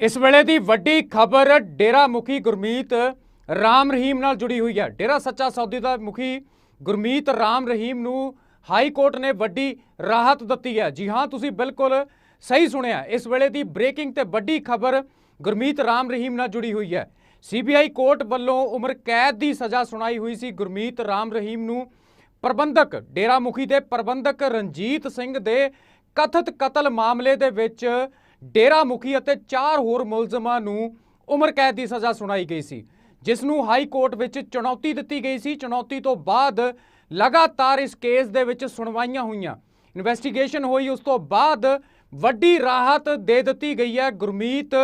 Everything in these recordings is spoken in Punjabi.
ਇਸ ਵੇਲੇ ਦੀ ਵੱਡੀ ਖਬਰ ਡੇਰਾ ਮੁਖੀ ਗੁਰਮੀਤ ਰਾਮ ਰਹੀਮ ਨਾਲ ਜੁੜੀ ਹੋਈ ਹੈ। ਡੇਰਾ ਸੱਚਾ ਸੌਦੀ ਦਾ ਮੁਖੀ ਗੁਰਮੀਤ ਰਾਮ ਰਹੀਮ ਨੂੰ ਹਾਈ ਕੋਰਟ ਨੇ ਵੱਡੀ ਰਾਹਤ ਦਿੱਤੀ ਹੈ। ਜੀ ਹਾਂ, ਤੁਸੀਂ ਬਿਲਕੁਲ ਸਹੀ ਸੁਣਿਆ। ਇਸ ਵੇਲੇ ਦੀ ਬ੍ਰੇਕਿੰਗ ਤੇ ਵੱਡੀ ਖਬਰ ਗੁਰਮੀਤ ਰਾਮ ਰਹੀਮ ਨਾਲ ਜੁੜੀ ਹੋਈ ਹੈ। ਸੀਬੀਆਈ ਕੋਰਟ ਵੱਲੋਂ ਉਮਰ ਕੈਦ ਦੀ ਸਜ਼ਾ ਸੁਣਾਈ ਹੋਈ ਸੀ। ਗੁਰਮੀਤ ਰਾਮ ਰਹੀਮ ਨੂੰ ਪ੍ਰਬੰਧਕ ਡੇਰਾ ਮੁਖੀ ਦੇ ਪ੍ਰਬੰਧਕ ਰਣਜੀਤ ਸਿੰਘ ਦੇ ਕਥਿਤ ਕਤਲ ਮਾਮਲੇ ਦੇ ਵਿੱਚ ਡੇਰਾ ਮੁਖੀ ਅਤੇ ਚਾਰ ਹੋਰ ਮੁਲਜ਼ਮਾਂ ਨੂੰ ਉਮਰ ਕੈਦ ਦੀ ਸਜ਼ਾ ਸੁਣਾਈ ਗਈ ਸੀ, ਜਿਸ ਨੂੰ ਹਾਈ ਕੋਰਟ ਵਿੱਚ ਚੁਣੌਤੀ ਦਿੱਤੀ ਗਈ ਸੀ। ਚੁਣੌਤੀ ਤੋਂ ਬਾਅਦ ਲਗਾਤਾਰ ਇਸ ਕੇਸ ਦੇ ਵਿੱਚ ਸੁਣਵਾਈਆਂ ਹੋਈਆਂ। ਇਨਵੈਸਟੀਗੇਸ਼ਨ ਹੋਈ, ਉਸ ਤੋਂ ਬਾਅਦ ਵੱਡੀ ਰਾਹਤ ਦੇ ਦਿੱਤੀ ਗਈ ਹੈ ਗੁਰਮੀਤ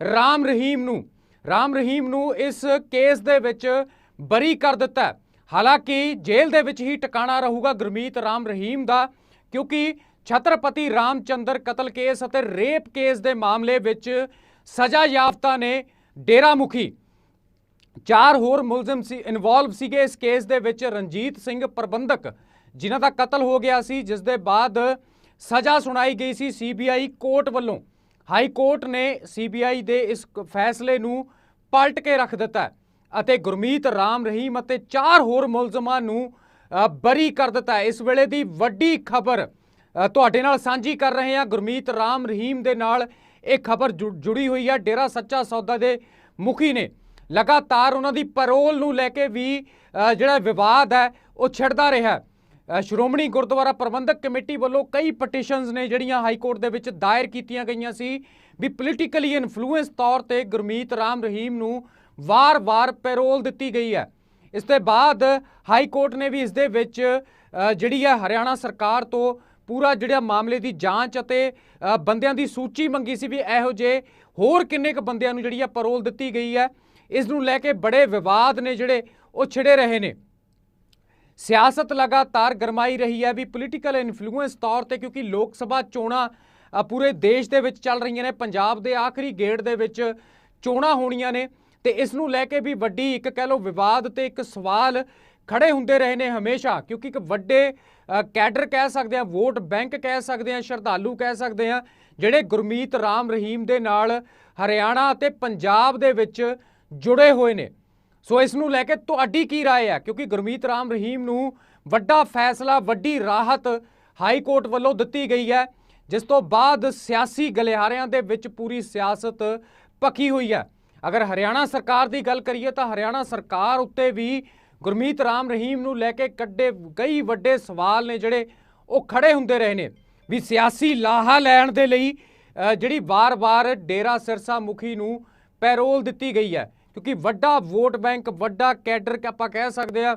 ਰਾਮ ਰਹੀਮ ਨੂੰ। ਰਾਮ ਰਹੀਮ ਨੂੰ ਇਸ ਕੇਸ ਦੇ ਵਿੱਚ ਬਰੀ ਕਰ ਦਿੱਤਾ ਹਾਲਾਂਕਿ ਜੇਲ੍ਹ ਦੇ ਵਿੱਚ ਹੀ ਟਿਕਾਣਾ ਰਹੂਗਾ ਗੁਰਮੀਤ ਰਾਮ ਰਹੀਮ ਦਾ, ਕਿਉਂਕਿ ਛਤਰਪਤੀ ਰਾਮਚੰਦਰ ਕਤਲ ਕੇਸ ਅਤੇ ਰੇਪ ਕੇਸ ਦੇ ਮਾਮਲੇ ਵਿੱਚ ਸਜ਼ਾ ਯਾਫਤਾ ਨੇ ਡੇਰਾ ਮੁਖੀ ਚਾਰ ਹੋਰ ਮੁਲਜ਼ਮ ਸੀ ਇਨਵੋਲਵ ਸੀਗੇ। ਇਸ ਕੇਸ ਦੇ ਵਿੱਚ ਰਣਜੀਤ ਸਿੰਘ ਪ੍ਰਬੰਧਕ, ਜਿਨ੍ਹਾਂ ਦਾ ਕਤਲ ਹੋ ਗਿਆ ਸੀ, ਜਿਸ ਦੇ ਬਾਅਦ ਸਜ਼ਾ ਸੁਣਾਈ ਗਈ ਸੀ ਸੀਬੀਆਈ ਕੋਰਟ ਵੱਲੋਂ। ਹਾਈ ਕੋਰਟ ਨੇ ਸੀਬੀਆਈ ਦੇ ਇਸ ਫੈਸਲੇ ਨੂੰ ਪਲਟ ਕੇ ਰੱਖ ਦਿੱਤਾ ਅਤੇ ਗੁਰਮੀਤ ਰਾਮ ਰਹੀਮ ਅਤੇ ਚਾਰ ਹੋਰ ਮੁਲਜ਼ਮਾਂ ਨੂੰ ਬਰੀ ਕਰ ਦਿੱਤਾ ਇਸ ਵੇਲੇ ਦੀ ਵੱਡੀ ਖਬਰ ਤੁਹਾਡੇ ਨਾਲ ਸਾਂਝੀ ਕਰ ਰਹੇ ਹਾਂ ਗੁਰਮੀਤ ਰਾਮ ਰਹੀਮ ਦੇ ਨਾਲ। ਇਹ ਖਬਰ ਜੁ- ਜੁੜੀ ਹੋਈ ਹੈ ਡੇਰਾ ਸੱਚਾ ਸੌਦਾ ਦੇ ਮੁਖੀ ਨੇ। ਲਗਾਤਾਰ ਉਹਨਾਂ ਦੀ ਪੈਰੋਲ ਨੂੰ ਲੈ ਕੇ ਵੀ ਜਿਹੜਾ ਵਿਵਾਦ ਹੈ, ਉਹ ਛਿੜਦਾ ਰਿਹਾ ਸ਼੍ਰੋਮਣੀ ਗੁਰਦੁਆਰਾ ਪ੍ਰਬੰਧਕ ਕਮੇਟੀ ਵੱਲੋਂ ਕਈ ਪਟੀਸ਼ਨਸ ਨੇ ਜਿਹੜੀਆਂ ਹਾਈ ਕੋਰਟ ਦੇ ਵਿੱਚ ਦਾਇਰ ਕੀਤੀਆਂ ਗਈਆਂ ਸੀ ਵੀ ਪੋਲੀਟੀਕਲੀ ਇਨਫਲੂਐਂਸ ਤੌਰ ਤੇ ਗੁਰਮੀਤ ਰਾਮ ਰਹੀਮ ਨੂੰ ਵਾਰ-ਵਾਰ ਪੈਰੋਲ ਦਿੱਤੀ ਗਈ ਹੈ। ਇਸ ਤੋਂ ਬਾਅਦ ਹਾਈ ਕੋਰਟ ਨੇ ਵੀ ਇਸ ਦੇ ਵਿੱਚ ਜਿਹੜੀ ਹੈ ਹਰਿਆਣਾ ਸਰਕਾਰ ਤੋਂ ਪੂਰਾ ਜਿਹੜਾ ਮਾਮਲੇ ਦੀ ਜਾਂਚ ਅਤੇ ਬੰਦਿਆਂ ਦੀ ਸੂਚੀ ਮੰਗੀ ਸੀ ਵੀ ਇਹੋ ਜਿਹੇ ਹੋਰ ਕਿੰਨੇ ਕੁ ਬੰਦਿਆਂ ਨੂੰ ਜਿਹੜੀ ਆ ਪਰੋਲ ਦਿੱਤੀ ਗਈ ਹੈ, ਇਸ ਨੂੰ ਲੈ ਕੇ ਬੜੇ ਵਿਵਾਦ ਨੇ ਜਿਹੜੇ ਉਹ ਛਿੜੇ ਰਹੇ ਨੇ। ਸਿਆਸਤ ਲਗਾਤਾਰ ਗਰਮਾਈ ਰਹੀ ਹੈ ਵੀ ਪੋਲੀਟੀਕਲ ਇਨਫਲੂਐਂਸ ਤੌਰ ਤੇ ਕਿਉਂਕਿ ਲੋਕ ਸਭਾ ਚੋਣਾਂ ਪੂਰੇ ਦੇਸ਼ ਦੇ ਵਿੱਚ ਚੱਲ ਰਹੀਆਂ ਨੇ, ਪੰਜਾਬ ਦੇ ਆਖਰੀ ਗੇੜ ਦੇ ਵਿੱਚ ਚੋਣਾਂ ਹੋਣੀਆਂ ਨੇ ਤੇ ਇਸ ਨੂੰ ਲੈ ਕੇ ਵੀ ਵੱਡੀ ਇੱਕ ਕਹਿ ਲਓ ਵਿਵਾਦ ਤੇ ਇੱਕ ਸਵਾਲ ਖੜੇ ਹੁੰਦੇ ਰਹੇ ਨੇ ਹਮੇਸ਼ਾ ਕਿਉਂਕਿ ਇੱਕ ਵੱਡੇ ਕੈਡਰ ਕਹਿ ਸਕਦੇ ਆ ਵੋਟ ਬੈਂਕ ਕਹਿ ਸਕਦੇ ਆ ਸ਼ਰਧਾਲੂ ਕਹਿ ਸਕਦੇ ਆ ਜਿਹੜੇ ਗੁਰਮੀਤ ਰਾਮ ਰਹੀਮ ਦੇ ਨਾਲ ਹਰਿਆਣਾ ਅਤੇ ਪੰਜਾਬ ਦੇ ਵਿੱਚ ਜੁੜੇ ਹੋਏ ਨੇ ਸੋ ਇਸ ਨੂੰ ਲੈ ਕੇ ਤੁਹਾਡੀ ਕੀ رائے ਹੈ ਕਿਉਂਕਿ ਗੁਰਮੀਤ ਰਾਮ ਰਹੀਮ ਨੂੰ ਵੱਡਾ ਫੈਸਲਾ ਵੱਡੀ ਰਾਹਤ ਹਾਈ ਕੋਰਟ ਵੱਲੋਂ ਦਿੱਤੀ ਗਈ ਹੈ ਜਿਸ ਤੋਂ ਬਾਅਦ ਸਿਆਸੀ ਗਲਿਆਰਿਆਂ ਦੇ ਵਿੱਚ ਪੂਰੀ ਸਿਆਸਤ ਪੱਕੀ ਹੋਈ ਹੈ ਅਗਰ ਹਰਿਆਣਾ ਸਰਕਾਰ ਦੀ ਗੱਲ ਕਰੀਏ ਤਾਂ ਹਰਿਆਣਾ ਸਰਕਾਰ ਉੱਤੇ ਵੀ ਗੁਰਮੀਤ ਰਾਮ ਰਹੀਮ ਨੂੰ ਲੈ ਕੇ ਕੱਢੇ ਕਈ ਵੱਡੇ ਸਵਾਲ ਨੇ ਜਿਹੜੇ ਉਹ ਖੜੇ ਹੁੰਦੇ ਰਹੇ ਨੇ। ਵੀ ਸਿਆਸੀ ਲਾਹਾ ਲੈਣ ਦੇ ਲਈ ਜਿਹੜੀ ਵਾਰ-ਵਾਰ ਡੇਰਾ ਸਿਰਸਾ ਮੁਖੀ ਨੂੰ ਪੈਰੋਲ ਦਿੱਤੀ ਗਈ ਹੈ। ਕਿਉਂਕਿ ਵੱਡਾ ਵੋਟ ਬੈਂਕ, ਵੱਡਾ ਕੈਡਰ ਆਪਾਂ ਕਹਿ ਸਕਦੇ ਆ